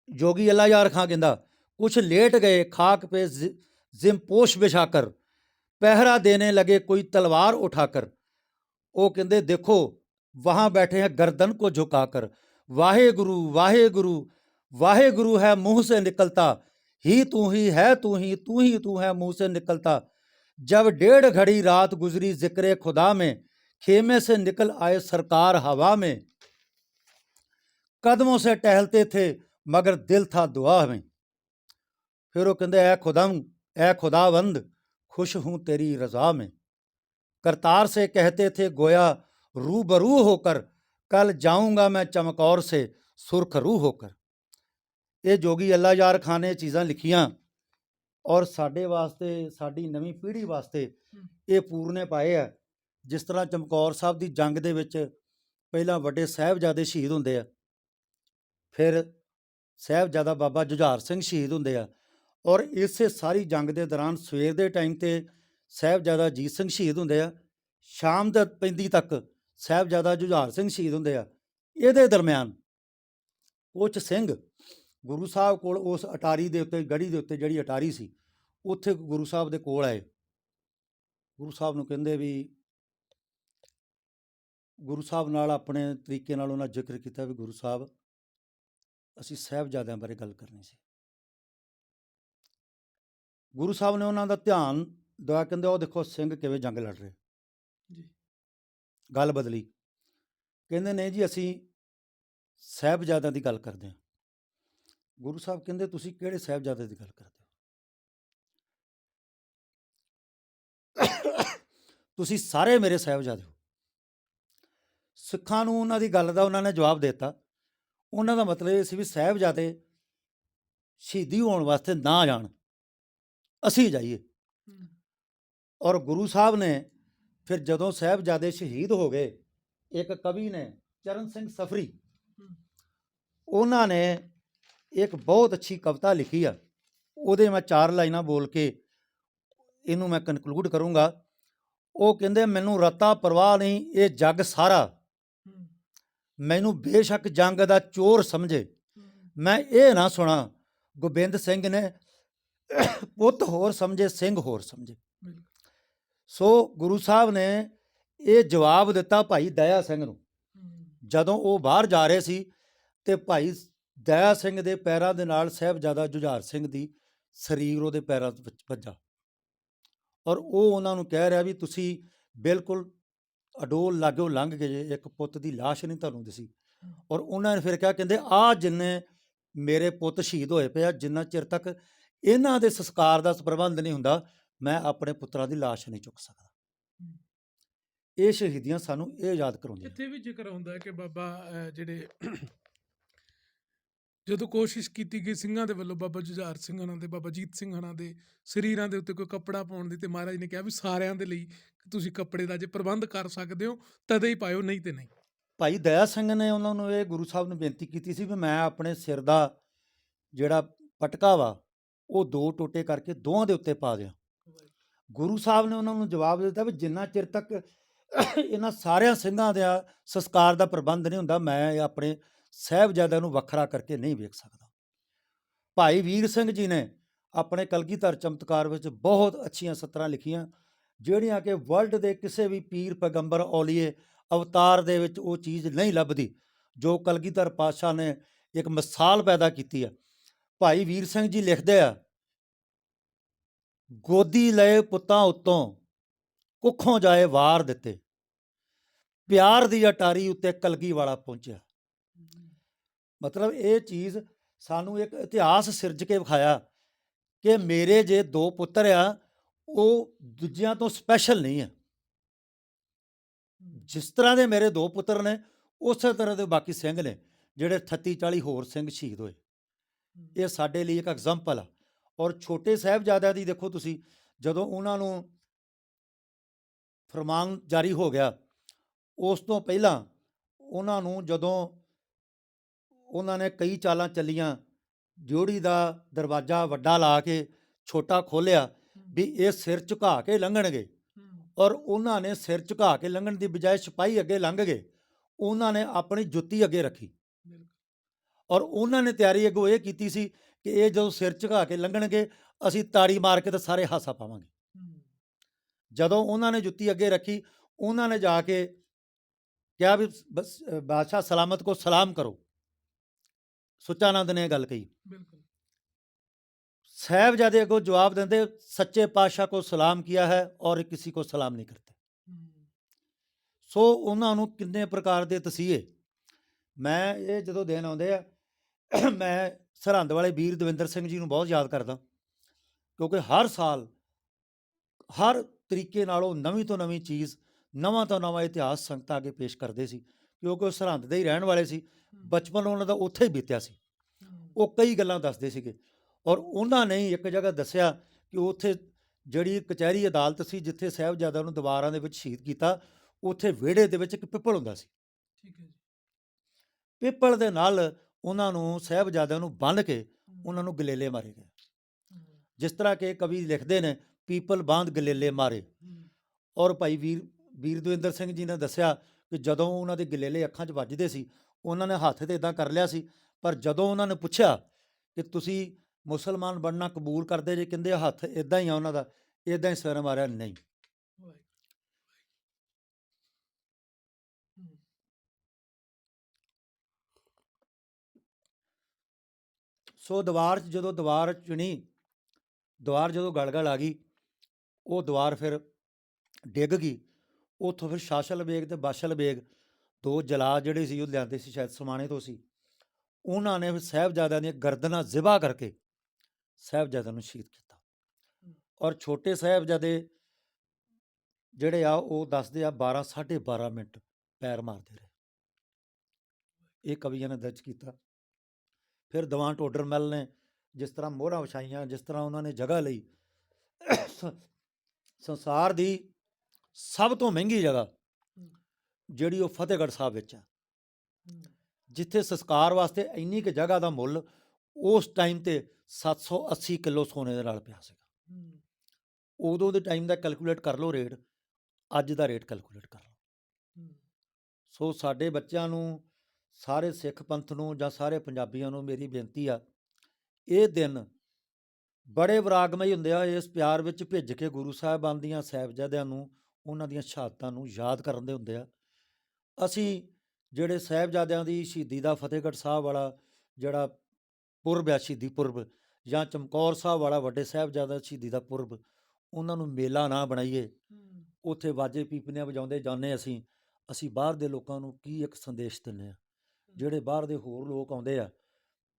ਜੋਗੀ ਅੱਲਾ ਯਾਰ ਖਾਂ ਕਹਿੰਦਾ ਕੁਛ ਲੇਟ ਗਏ ਖਾਕ ਪੇ ਜ਼ਿ- जिमपोश बिछाकर पहरा देने लगे कोई तलवार उठाकर वो कहते देखो वहां बैठे हैं गर्दन को झुकाकर वाहे गुरु वाहे गुरु वाहे गुरु है मुंह से निकलता ही तू ही है तू ही तू ही तू है मुंह से निकलता जब डेढ़ घड़ी रात गुजरी जिक्र खुदा में खेमे से निकल आए सरकार हवा में कदमों से टहलते थे मगर दिल था दुआ में फिर वो कहते ऐ खुदम ऐ खुदावंद खुश हूं तेरी रजा में करतार से कहते थे गोया रूबरू होकर कल जाऊंगा मैं चमकौर से सुरखरू होकर ਇਹ ਜੋਗੀ ਅੱਲਾ ਯਾਰ ਖਾਨ ਨੇ ਚੀਜ਼ਾਂ ਲਿਖੀਆਂ ਔਰ ਸਾਡੇ ਵਾਸਤੇ ਸਾਡੀ ਨਵੀਂ ਪੀੜ੍ਹੀ ਵਾਸਤੇ ਇਹ ਪੂਰਨੇ ਪਾਏ ਆ ਜਿਸ ਤਰ੍ਹਾਂ ਚਮਕੌਰ ਸਾਹਿਬ ਦੀ ਜੰਗ ਦੇ ਵਿੱਚ ਪਹਿਲਾਂ ਵੱਡੇ ਸਾਹਿਬਜ਼ਾਦੇ ਸ਼ਹੀਦ ਹੁੰਦੇ ਆ ਫਿਰ ਸਾਹਿਬਜ਼ਾਦਾ ਬਾਬਾ ਜੁਝਾਰ ਸਿੰਘ ਸ਼ਹੀਦ ਹੁੰਦੇ ਆ। ਔਰ ਇਸੇ ਸਾਰੀ ਜੰਗ ਦੇ ਦੌਰਾਨ ਸਵੇਰ ਦੇ ਟਾਈਮ ਤੇ ਸਾਹਿਬਜ਼ਾਦਾ ਅਜੀਤ ਸਿੰਘ ਸ਼ਹੀਦ ਹੁੰਦੇ ਆ। ਸ਼ਾਮ ਦੇ ਪੈਂਦੀ ਤੱਕ ਸਾਹਿਬਜ਼ਾਦਾ ਜੁਝਾਰ ਸਿੰਘ ਸ਼ਹੀਦ ਹੁੰਦੇ ਆ। ਇਹਦੇ ਦਰਮਿਆਨ ਕੁਛ ਸਿੰਘ ਗੁਰੂ ਸਾਹਿਬ ਕੋਲ ਉਸ ਅਟਾਰੀ ਦੇ ਉੱਤੇ ਗੜੀ ਦੇ ਉੱਤੇ ਜਿਹੜੀ ਅਟਾਰੀ ਸੀ, ਉੱਥੇ ਗੁਰੂ ਸਾਹਿਬ ਦੇ ਕੋਲ ਆਏ। ਗੁਰੂ ਸਾਹਿਬ ਨੂੰ ਕਹਿੰਦੇ ਵੀ ਗੁਰੂ ਸਾਹਿਬ ਨਾਲ ਆਪਣੇ ਤਰੀਕੇ ਨਾਲ ਉਹਨਾਂ ਜ਼ਿਕਰ ਕੀਤਾ ਵੀ ਗੁਰੂ ਸਾਹਿਬ ਅਸੀਂ ਸਾਹਿਬਜ਼ਾਦਿਆਂ ਬਾਰੇ ਗੱਲ ਕਰਨੀ ਸੀ। ਗੁਰੂ ਸਾਹਿਬ ਨੇ ਉਹਨਾਂ ਦਾ ਧਿਆਨ ਦਵਾ ਕਹਿੰਦੇ ਉਹ ਦੇਖੋ ਸਿੰਘ ਕਿਵੇਂ ਜੰਗ ਲੜ ਰਹੇ। ਜੀ। ਗੱਲ ਬਦਲੀ। ਕਹਿੰਦੇ ਨੇ ਜੀ ਅਸੀਂ ਸਾਹਿਬਜ਼ਾਦਿਆਂ ਦੀ ਗੱਲ ਕਰਦੇ ਹਾਂ। ਗੁਰੂ ਸਾਹਿਬ ਕਹਿੰਦੇ ਤੁਸੀਂ ਕਿਹੜੇ ਸਾਹਿਬਜ਼ਾਦੇ ਦੀ ਗੱਲ ਕਰਦੇ ਹੋ? ਤੁਸੀਂ ਸਾਰੇ ਮੇਰੇ ਸਾਹਿਬਜ਼ਾਦੇ ਹੋ। ਸਿੱਖਾਂ ਨੂੰ ਉਹਨਾਂ ਦੀ ਗੱਲ ਦਾ ਉਹਨਾਂ ਨੇ ਜਵਾਬ ਦਿੱਤਾ। ਉਹਨਾਂ ਦਾ ਮਤਲਬ ਇਹ ਸੀ ਵੀ ਸਾਹਿਬਜ਼ਾਦੇ ਸ਼ਹੀਦੀ ਹੋਣ ਵਾਸਤੇ ਨਾ ਜਾਣ। ਅਸੀਂ ਜਾਈਏ। ਔਰ ਗੁਰੂ ਸਾਹਿਬ ਨੇ ਫਿਰ ਜਦੋਂ ਸਾਹਿਬਜ਼ਾਦੇ ਸ਼ਹੀਦ ਹੋ ਗਏ ਇੱਕ ਕਵੀ ਨੇ ਚਰਨ ਸਿੰਘ ਸਫਰੀ ਉਹਨਾਂ ਨੇ ਇੱਕ ਬਹੁਤ ਅੱਛੀ ਕਵਿਤਾ ਲਿਖੀ ਆ। ਉਹਦੇ ਮੈਂ ਚਾਰ ਲਾਈਨਾਂ ਬੋਲ ਕੇ ਇਹਨੂੰ ਮੈਂ ਕਨਕਲੂਡ ਕਰੂੰਗਾ। ਉਹ ਕਹਿੰਦੇ ਮੈਨੂੰ ਰਤਾ ਪਰਵਾਹ ਨਹੀਂ ਇਹ ਜੱਗ ਸਾਰਾ ਮੈਨੂੰ ਬੇਸ਼ੱਕ ਜੰਗ ਦਾ ਚੋਰ ਸਮਝੇ। ਮੈਂ ਇਹ ਨਾ ਸੁਣਾ ਗੋਬਿੰਦ ਸਿੰਘ ਨੇ ਪੁੱਤ ਹੋਰ ਸਮਝੇ ਸਿੰਘ ਹੋਰ ਸਮਝੇ। ਸੋ ਗੁਰੂ ਸਾਹਿਬ ਨੇ ਇਹ ਜਵਾਬ ਦਿੱਤਾ ਭਾਈ ਦਇਆ ਸਿੰਘ ਨੂੰ। ਜਦੋਂ ਉਹ ਬਾਹਰ ਜਾ ਰਹੇ ਸੀ ਤੇ ਭਾਈ ਦਇਆ ਸਿੰਘ ਦੇ ਪੈਰਾਂ ਦੇ ਨਾਲ ਸਾਹਿਬਜ਼ਾਦਾ ਜੁਝਾਰ ਸਿੰਘ ਦੀ ਸਰੀਰ ਉਹਦੇ ਪੈਰਾਂ ਵਿੱਚ ਵੱਜਾ। ਔਰ ਉਹ ਉਹਨਾਂ ਨੂੰ ਕਹਿ ਰਿਹਾ ਵੀ ਤੁਸੀਂ ਬਿਲਕੁਲ ਅਡੋਲ ਲਾਗਿਓ ਲੰਘ ਗਏ ਇੱਕ ਪੁੱਤ ਦੀ ਲਾਸ਼ ਨਹੀਂ ਤੁਹਾਨੂੰ ਦਿਸੀ। ਔਰ ਉਹਨਾਂ ਨੇ ਫਿਰ ਕਿਹਾ ਕਹਿੰਦੇ ਆ ਜਿੰਨੇ ਮੇਰੇ ਪੁੱਤ ਸ਼ਹੀਦ ਹੋਏ ਪਿਆ ਜਿੰਨਾ ਚਿਰ ਤੱਕ ਇਹਨਾਂ ਦੇ ਸੰਸਕਾਰ ਦਾ ਪ੍ਰਬੰਧ ਨਹੀਂ ਹੁੰਦਾ ਮੈਂ ਆਪਣੇ ਪੁੱਤਰਾਂ ਦੀ ਲਾਸ਼ ਨਹੀਂ ਚੁੱਕ ਸਕਦਾ। ਇਹ ਸ਼ਹੀਦੀਆਂ ਸਾਨੂੰ ਇਹ ਯਾਦ ਕਰਾਉਂਦੀਆਂ ਇੱਥੇ ਵੀ ਜ਼ਿਕਰ ਹੁੰਦਾ ਹੈ ਕਿ ਬਾਬਾ ਜਿਹੜੇ ਜਦੋਂ ਕੋਸ਼ਿਸ਼ ਕੀਤੀ ਗਈ ਸਿੰਘਾਂ ਦੇ ਵੱਲੋਂ ਬਾਬਾ ਜੁਝਾਰ ਸਿੰਘ ਹਣਾ ਦੇ, ਬਾਬਾ ਜੀਤ ਸਿੰਘ ਹਨਾਂ ਦੇ ਸਰੀਰਾਂ ਦੇ ਉੱਤੇ ਕੋਈ ਕੱਪੜਾ ਪਾਉਣ ਦੀ ਤੇ ਮਹਾਰਾਜ ਨੇ ਕਿਹਾ ਵੀ ਸਾਰਿਆਂ ਦੇ ਲਈ ਤੁਸੀਂ ਕੱਪੜੇ ਦਾ ਜੇ ਪ੍ਰਬੰਧ ਕਰ ਸਕਦੇ ਹੋ, ਤਦੇ ਹੀ ਪਾਇਓ, ਨਹੀਂ ਤੇ ਨਹੀਂ। ਭਾਈ ਦਇਆ ਸਿੰਘ ਨੇ ਉਹਨਾਂ ਨੂੰ ਇਹ ਗੁਰੂ ਸਾਹਿਬ ਨੂੰ ਬੇਨਤੀ ਕੀਤੀ ਸੀ ਵੀ ਮੈਂ ਆਪਣੇ ਸਿਰ ਦਾ ਜਿਹੜਾ ਪਟਕਾ ਵਾ, ਉਹ ਦੋ ਟੋਟੇ ਕਰਕੇ ਦੋਹਾਂ ਦੇ ਉੱਤੇ ਪਾ ਦਿਆਂ। ਗੁਰੂ ਸਾਹਿਬ ਨੇ ਉਹਨਾਂ ਨੂੰ ਜਵਾਬ ਦਿੱਤਾ ਵੀ ਜਿੰਨਾ ਚਿਰ ਤੱਕ ਇਹਨਾਂ ਸਾਰਿਆਂ ਸਿੰਘਾਂ ਦਾ ਸੰਸਕਾਰ ਦਾ ਪ੍ਰਬੰਧ ਨਹੀਂ ਹੁੰਦਾ, ਮੈਂ ਆਪਣੇ ਸਾਹਿਬਜ਼ਾਦਿਆਂ ਨੂੰ ਵੱਖਰਾ ਕਰਕੇ ਨਹੀਂ ਵੇਖ ਸਕਦਾ। ਭਾਈ ਵੀਰ ਸਿੰਘ ਜੀ ਨੇ ਆਪਣੇ ਕਲਗੀਧਰ ਚਮਤਕਾਰ ਵਿੱਚ ਬਹੁਤ ਅੱਛੀਆਂ ਸਤਰਾਂ ਲਿਖੀਆਂ, ਜਿਹੜੀਆਂ ਕਿ ਵਰਲਡ ਦੇ ਕਿਸੇ ਵੀ ਪੀਰ ਪੈਗੰਬਰ ਔਲੀਏ ਅਵਤਾਰ ਦੇ ਵਿੱਚ ਉਹ ਚੀਜ਼ ਨਹੀਂ ਲੱਭਦੀ, ਜੋ ਕਲਗੀਧਰ ਪਾਤਸ਼ਾਹ ਨੇ ਇੱਕ ਮਿਸਾਲ ਪੈਦਾ ਕੀਤੀ ਹੈ ਭਾਈ ਵੀਰ ਸਿੰਘ ਜੀ ਲਿਖਦੇ ਆ, ਗੋਦੀ ਲਏ ਪੁੱਤਾਂ ਉੱਤੋਂ, ਕੁੱਖੋਂ ਜਾਏ ਵਾਰ ਦਿੱਤੇ। ਪਿਆਰ ਦੀ ਅਟਾਰੀ ਉੱਤੇ ਕਲਗੀ ਵਾਲਾ ਪਹੁੰਚਿਆ। ਮਤਲਬ ਇਹ ਚੀਜ਼ ਸਾਨੂੰ ਇੱਕ ਇਤਿਹਾਸ ਸਿਰਜ ਕੇ ਵਿਖਾਇਆ ਕਿ ਮੇਰੇ ਜੇ ਦੋ ਪੁੱਤਰ ਆ, ਉਹ ਦੂਜਿਆਂ ਤੋਂ ਸਪੈਸ਼ਲ ਨਹੀਂ ਆ। ਜਿਸ ਤਰ੍ਹਾਂ ਦੇ ਮੇਰੇ ਦੋ ਪੁੱਤਰ ਨੇ, ਉਸੇ ਤਰ੍ਹਾਂ ਦੇ ਬਾਕੀ ਸਿੰਘ ਨੇ, ਜਿਹੜੇ 38 40 ਹੋਰ ਸਿੰਘ ਸ਼ਹੀਦ ਹੋਏ। ਇਹ ਸਾਡੇ ਲਈ ਇੱਕ ਐਗਜ਼ਾਮਪਲ ਆ। ਔਰ ਛੋਟੇ ਸਾਹਿਬਜ਼ਾਦਿਆਂ ਦੀ ਦੇਖੋ ਤੁਸੀਂ, ਜਦੋਂ ਉਹਨਾਂ ਨੂੰ ਫਰਮਾਨ ਜਾਰੀ ਹੋ ਗਿਆ, ਉਸ ਤੋਂ ਪਹਿਲਾਂ ਉਹਨਾਂ ਨੂੰ ਜਦੋਂ ਉਹਨਾਂ ਨੇ ਕਈ ਚਾਲਾਂ ਚੱਲੀਆਂ। ਜੋੜੀ ਦਾ ਦਰਵਾਜ਼ਾ ਵੱਡਾ ਲਾ ਕੇ ਛੋਟਾ ਖੋਲਿਆ ਵੀ ਇਹ ਸਿਰ ਝੁਕਾ ਕੇ ਲੰਘਣਗੇ। ਔਰ ਉਹਨਾਂ ਨੇ ਸਿਰ ਝੁਕਾ ਕੇ ਲੰਘਣ ਦੀ ਬਜਾਏ ਸਿਪਾਹੀ ਅੱਗੇ ਲੰਘ ਗਏ। ਉਹਨਾਂ ਨੇ ਆਪਣੀ ਜੁੱਤੀ ਅੱਗੇ ਰੱਖੀ। ਔਰ ਉਹਨਾਂ ਨੇ ਤਿਆਰੀ ਅੱਗੋਂ ਇਹ ਕੀਤੀ ਸੀ ਕਿ ਇਹ ਜਦੋਂ ਸਿਰ ਝੁਕਾ ਕੇ ਲੰਘਣਗੇ ਅਸੀਂ ਤਾੜੀ ਮਾਰ ਕੇ ਤੇ ਸਾਰੇ ਹਾਸਾ ਪਾਵਾਂਗੇ। ਜਦੋਂ ਉਹਨਾਂ ਨੇ ਜੁੱਤੀ ਅੱਗੇ ਰੱਖੀ ਉਹਨਾਂ ਨੇ ਜਾ ਕੇ ਕਿਹਾ ਵੀ ਬਾਦਸ਼ਾਹ ਸਲਾਮਤ ਕੋ ਸਲਾਮ ਕਰੋ। ਸੁੱਚਾਨੰਦ ਨੇ ਇਹ ਗੱਲ ਕਹੀ। ਬਿਲਕੁਲ। ਸਾਹਿਬਜ਼ਾਦੇ ਅੱਗੋਂ ਜਵਾਬ ਦਿੰਦੇ ਸੱਚੇ ਪਾਤਸ਼ਾਹ ਕੋ ਸਲਾਮ ਕੀਆ ਹੈ ਔਰ ਕਿਸੇ ਕੋ ਸਲਾਮ ਨਹੀਂ ਕਰਤੇ। ਸੋ ਉਹਨਾਂ ਨੂੰ ਕਿੰਨੇ ਪ੍ਰਕਾਰ ਦੇ ਤਸੀਹੇ। ਮੈਂ ਇਹ ਜਦੋਂ ਦਿਨ ਆਉਂਦੇ ਆ ਮੈਂ ਸਰਹੰਦ ਵਾਲੇ ਵੀਰ ਦਵਿੰਦਰ ਸਿੰਘ ਜੀ ਨੂੰ ਬਹੁਤ ਯਾਦ ਕਰਦਾ। ਕਿਉਂਕਿ ਹਰ ਸਾਲ ਹਰ ਤਰੀਕੇ ਨਾਲ ਉਹ ਨਵੀਂ ਤੋਂ ਨਵੀਂ ਚੀਜ਼ ਨਵਾਂ ਤੋਂ ਨਵਾਂ ਇਤਿਹਾਸ ਸੰਗਤਾਂ ਅੱਗੇ ਪੇਸ਼ ਕਰਦੇ ਸੀ। ਕਿਉਂਕਿ ਉਹ ਸਰਹੰਦ ਦੇ ਹੀ ਰਹਿਣ ਵਾਲੇ ਸੀ ਬਚਪਨ ਉਹਨਾਂ ਦਾ ਉੱਥੇ ਹੀ ਬੀਤਿਆ ਸੀ। ਉਹ ਕਈ ਗੱਲਾਂ ਦੱਸਦੇ ਸੀਗੇ ਔਰ ਉਹਨਾਂ ਨੇ ਇੱਕ ਜਗ੍ਹਾ ਦੱਸਿਆ ਕਿ ਉੱਥੇ ਜਿਹੜੀ ਕਚਹਿਰੀ ਅਦਾਲਤ ਸੀ ਜਿੱਥੇ ਸਾਹਿਬਜ਼ਾਦਿਆਂ ਨੂੰ ਦੀਵਾਰਾਂ ਦੇ ਵਿੱਚ ਸ਼ਹੀਦ ਕੀਤਾ ਉੱਥੇ ਵਿਹੜੇ ਦੇ ਵਿੱਚ ਇੱਕ ਪਿੱਪਲ ਹੁੰਦਾ ਸੀ। ਠੀਕ ਹੈ ਜੀ। ਪਿੱਪਲ ਦੇ ਨਾਲ ਉਹਨਾਂ ਨੂੰ ਸਾਹਿਬਜ਼ਾਦਿਆਂ ਨੂੰ ਬੰਨ੍ਹ ਕੇ ਉਹਨਾਂ ਨੂੰ ਗਲੇਲੇ ਮਾਰੇ ਗਏ। ਜਿਸ ਤਰ੍ਹਾਂ ਕਿ ਕਵੀ ਲਿਖਦੇ ਨੇ ਪੀਪਲ ਬਾਂਧ ਗਲੇਲੇ ਮਾਰੇ। ਔਰ ਭਾਈ ਵੀਰ ਵੀਰ ਦਵਿੰਦਰ ਸਿੰਘ ਜੀ ਨੇ ਦੱਸਿਆ ਕਿ ਜਦੋਂ ਉਹਨਾਂ ਦੇ ਗਲੇਲੇ ਅੱਖਾਂ 'ਚ ਵੱਜਦੇ ਸੀ ਉਹਨਾਂ ਨੇ ਹੱਥ ਤੇ ਇਦਾਂ ਕਰ ਲਿਆ ਸੀ ਪਰ ਜਦੋਂ ਉਹਨਾਂ ਨੇ ਪੁੱਛਿਆ ਕਿ ਤੁਸੀਂ ਮੁਸਲਮਾਨ ਬਣਨਾ ਕਬੂਲ ਕਰਦੇ ਜੇ ਕਹਿੰਦੇ ਹੱਥ ਇਦਾਂ ਹੀ ਆ ਉਹਨਾਂ ਦਾ ਇਦਾਂ ਹੀ ਸਿਰ ਮਾਰਿਆ ਨਹੀਂ। ਸੋ ਦੀਵਾਰ 'ਚ ਜਦੋਂ ਦੀਵਾਰ ਚੁਣੀ ਦੀਵਾਰ ਜਦੋਂ ਗਲਗਲ ਆ ਗਈ ਉਹ ਦੀਵਾਰ ਫਿਰ ਡਿੱਗ ਗਈ। ਉੱਥੋਂ ਫਿਰ ਸ਼ਾਸਲ ਬੇਗ ਤੇ ਬਾਸ਼ਲ ਬੇਗ ਦੋ ਜਲਾ ਜਿਹੜੇ ਸੀ ਉਹ ਲਿਆਂਦੇ ਸੀ ਸ਼ਾਇਦ ਸਮਾਣੇ ਤੋਂ ਸੀ। ਉਹਨਾਂ ਨੇ ਫਿਰ ਸਾਹਿਬਜ਼ਾਦਿਆਂ ਦੀਆਂ ਗਰਦਨਾਂ ਜ਼ਿਬਾ ਕਰਕੇ ਸਾਹਿਬਜ਼ਾਦਿਆਂ ਨੂੰ ਸ਼ਹੀਦ ਕੀਤਾ। ਔਰ ਛੋਟੇ ਸਾਹਿਬਜ਼ਾਦੇ ਜਿਹੜੇ ਆ ਉਹ ਦੱਸਦੇ ਆ 12 12.5 ਮਿੰਟ ਪੈਰ ਮਾਰਦੇ ਰਹੇ। ਇਹ ਕਵੀਆਂ ਨੇ ਦਰਜ ਕੀਤਾ। ਫਿਰ ਦੀਵਾਨ ਟੋਡਰਮਲ ਨੇ ਜਿਸ ਤਰ੍ਹਾਂ ਮੋਹਰਾਂ ਵਿਛਾਈਆਂ ਜਿਸ ਤਰ੍ਹਾਂ ਉਹਨਾਂ ਨੇ ਜਗ੍ਹਾ ਲਈ ਸੰਸਾਰ ਦੀ ਸਭ ਤੋਂ ਮਹਿੰਗੀ ਜਗ੍ਹਾ ਜਿਹੜੀ ਉਹ ਫਤਿਹਗੜ੍ਹ ਸਾਹਿਬ ਵਿੱਚ ਹੈ। ਜਿੱਥੇ ਸੰਸਕਾਰ ਵਾਸਤੇ ਇੰਨੀ ਕੁ ਜਗ੍ਹਾ ਦਾ ਮੁੱਲ ਉਸ ਟਾਈਮ ਤੇ 780 ਕਿਲੋ ਸੋਨੇ ਦੇ ਨਾਲ ਪਿਆ ਸੀਗਾ। ਉਦੋਂ ਦੇ ਟਾਈਮ ਦਾ ਕੈਲਕੂਲੇਟ ਕਰ ਲਓ ਰੇਟ ਅੱਜ ਦਾ ਰੇਟ ਕੈਲਕੂਲੇਟ ਕਰ ਲਓ। ਸੋ ਸਾਡੇ ਬੱਚਿਆਂ ਨੂੰ ਸਾਰੇ ਸਿੱਖ ਪੰਥ ਨੂੰ ਜਾਂ ਸਾਰੇ ਪੰਜਾਬੀਆਂ ਨੂੰ ਮੇਰੀ ਬੇਨਤੀ ਆ ਇਹ ਦਿਨ ਬੜੇ ਵਿਰਾਗਮਈ ਹੁੰਦੇ ਆ ਇਸ ਪਿਆਰ ਵਿੱਚ ਭਿੱਜ ਕੇ ਗੁਰੂ ਸਾਹਿਬਾਨ ਦੀਆਂ ਸਾਹਿਬਜ਼ਾਦਿਆਂ ਨੂੰ ਉਹਨਾਂ ਦੀਆਂ ਸ਼ਹਾਦਤਾਂ ਨੂੰ ਯਾਦ ਕਰਨ ਦੇ ਹੁੰਦੇ ਆ। ਅਸੀਂ ਜਿਹੜੇ ਸਾਹਿਬਜ਼ਾਦਿਆਂ ਦੀ ਸ਼ਹੀਦੀ ਦਾ ਫਤਿਹਗੜ੍ਹ ਸਾਹਿਬ ਵਾਲਾ ਜਿਹੜਾ ਪੁਰਬ ਆ ਸ਼ਹੀਦੀ ਪੁਰਬ ਜਾਂ ਚਮਕੌਰ ਸਾਹਿਬ ਵਾਲਾ ਵੱਡੇ ਸਾਹਿਬਜ਼ਾਦਾ ਸ਼ਹੀਦੀ ਦਾ ਪੁਰਬ ਉਹਨਾਂ ਨੂੰ ਮੇਲਾ ਨਾ ਬਣਾਈਏ। ਉੱਥੇ ਵਾਜੇ ਪੀਪਣੀਆਂ ਵਜਾਉਂਦੇ ਜਾਂਦੇ ਅਸੀਂ ਅਸੀਂ ਬਾਹਰ ਦੇ ਲੋਕਾਂ ਨੂੰ ਕੀ ਇੱਕ ਸੰਦੇਸ਼ ਦਿੰਦੇ ਆ ਜਿਹੜੇ ਬਾਹਰ ਦੇ ਹੋਰ ਲੋਕ ਆਉਂਦੇ ਆ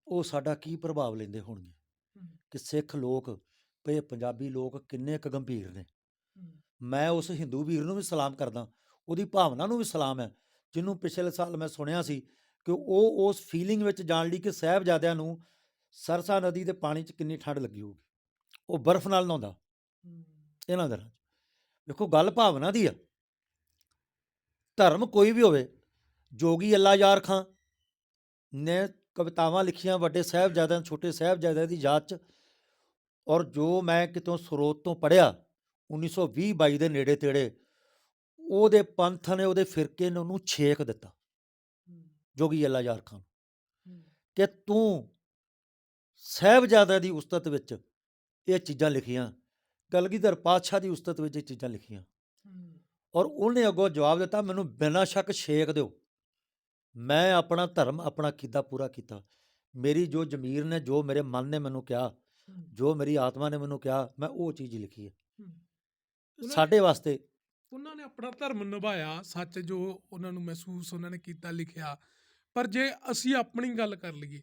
ਉਹ ਸਾਡਾ ਕੀ ਪ੍ਰਭਾਵ ਲੈਂਦੇ ਹੋਣਗੇ? ਕਿ ਸਿੱਖ ਲੋਕ ਪਏ ਪੰਜਾਬੀ ਲੋਕ ਕਿੰਨੇ ਕੁ ਗੰਭੀਰ ਨੇ? ਮੈਂ ਉਸ ਹਿੰਦੂ ਵੀਰ ਨੂੰ ਵੀ ਸਲਾਮ ਕਰਦਾ ਉਹਦੀ ਭਾਵਨਾ ਨੂੰ ਵੀ ਸਲਾਮ ਹੈ ਜਿਹਨੂੰ ਪਿਛਲੇ ਸਾਲ ਮੈਂ ਸੁਣਿਆ ਸੀ ਕਿ ਉਹ ਉਸ ਫੀਲਿੰਗ ਵਿੱਚ ਜਾਣ ਲਈ ਕਿ ਸਾਹਿਬਜ਼ਾਦਿਆਂ ਨੂੰ ਸਰਸਾ ਨਦੀ ਦੇ ਪਾਣੀ 'ਚ ਕਿੰਨੀ ਠੰਡ ਲੱਗੀ ਹੋਊਗੀ। ਉਹ ਬਰਫ਼ ਨਾਲ ਨਹਾਉਂਦਾ ਇਹਨਾਂ 'ਚ ਵੇਖੋ ਗੱਲ ਭਾਵਨਾ ਦੀ ਆ। ਧਰਮ ਕੋਈ ਵੀ ਹੋਵੇ ਜੋਗੀ ਅੱਲਾ ਯਾਰ ਖਾਂ ਨੇ ਕਵਿਤਾਵਾਂ ਲਿਖੀਆਂ ਵੱਡੇ ਸਾਹਿਬਜ਼ਾਦਿਆਂ ਛੋਟੇ ਸਾਹਿਬਜ਼ਾਦਿਆਂ ਦੀ ਯਾਦ 'ਚ ਔਰ ਜੋ ਮੈਂ ਕਿਤੋਂ ਸਰੋਤ ਤੋਂ ਪੜਿਆ 1920 22 ਦੇ ਨੇੜੇ ਤੇੜੇ ਉਹਦੇ ਪੰਥ ਨੇ ਉਹਦੇ ਫਿਰਕੇ ਨੇ ਉਹਨੂੰ ਛੇਕ ਦਿੱਤਾ। ਜੋਗੀ ਅੱਲਾ ਯਾਰ ਖਾਨ ਕਿ ਤੂੰ ਸਾਹਿਬਜ਼ਾਦਿਆਂ ਦੀ ਉਸਤਤ ਵਿੱਚ ਇਹ ਚੀਜ਼ਾਂ ਲਿਖੀਆਂ ਕਲਗੀਧਰ ਪਾਤਸ਼ਾਹ ਦੀ ਉਸਤਤ ਵਿੱਚ ਇਹ ਚੀਜ਼ਾਂ ਲਿਖੀਆਂ। ਔਰ ਉਹਨੇ ਅੱਗੋਂ ਜਵਾਬ ਦਿੱਤਾ ਮੈਨੂੰ ਬਿਨਾਂ ਸ਼ੱਕ ਛੇਕ ਦਿਓ। ਮੈਂ ਆਪਣਾ ਧਰਮ ਆਪਣਾ ਕਿੱਦਾਂ ਪੂਰਾ ਕੀਤਾ। ਮੇਰੀ ਜੋ ਜ਼ਮੀਰ ਨੇ ਜੋ ਮੇਰੇ ਮਨ ਨੇ ਮੈਨੂੰ ਕਿਹਾ ਜੋ ਮੇਰੀ ਆਤਮਾ ਨੇ ਮੈਨੂੰ ਕਿਹਾ ਮੈਂ ਉਹ ਚੀਜ਼ ਲਿਖੀ ਹੈ। ਉਹਨਾਂ- ਸਾਡੇ ਵਾਸਤੇ। ਉਹਨਾਂ ਨੇ ਆਪਣਾ ਧਰਮ ਨਿਭਾਇਆ ਸੱਚ ਜੋ ਉਹਨਾਂ ਨੂੰ ਮਹਿਸੂਸ ਉਹਨਾਂ ਨੇ ਕੀਤਾ ਲਿਖਿਆ। ਪਰ ਜੇ ਅਸੀਂ ਆਪਣੀ ਗੱਲ ਕਰ ਲਈਏ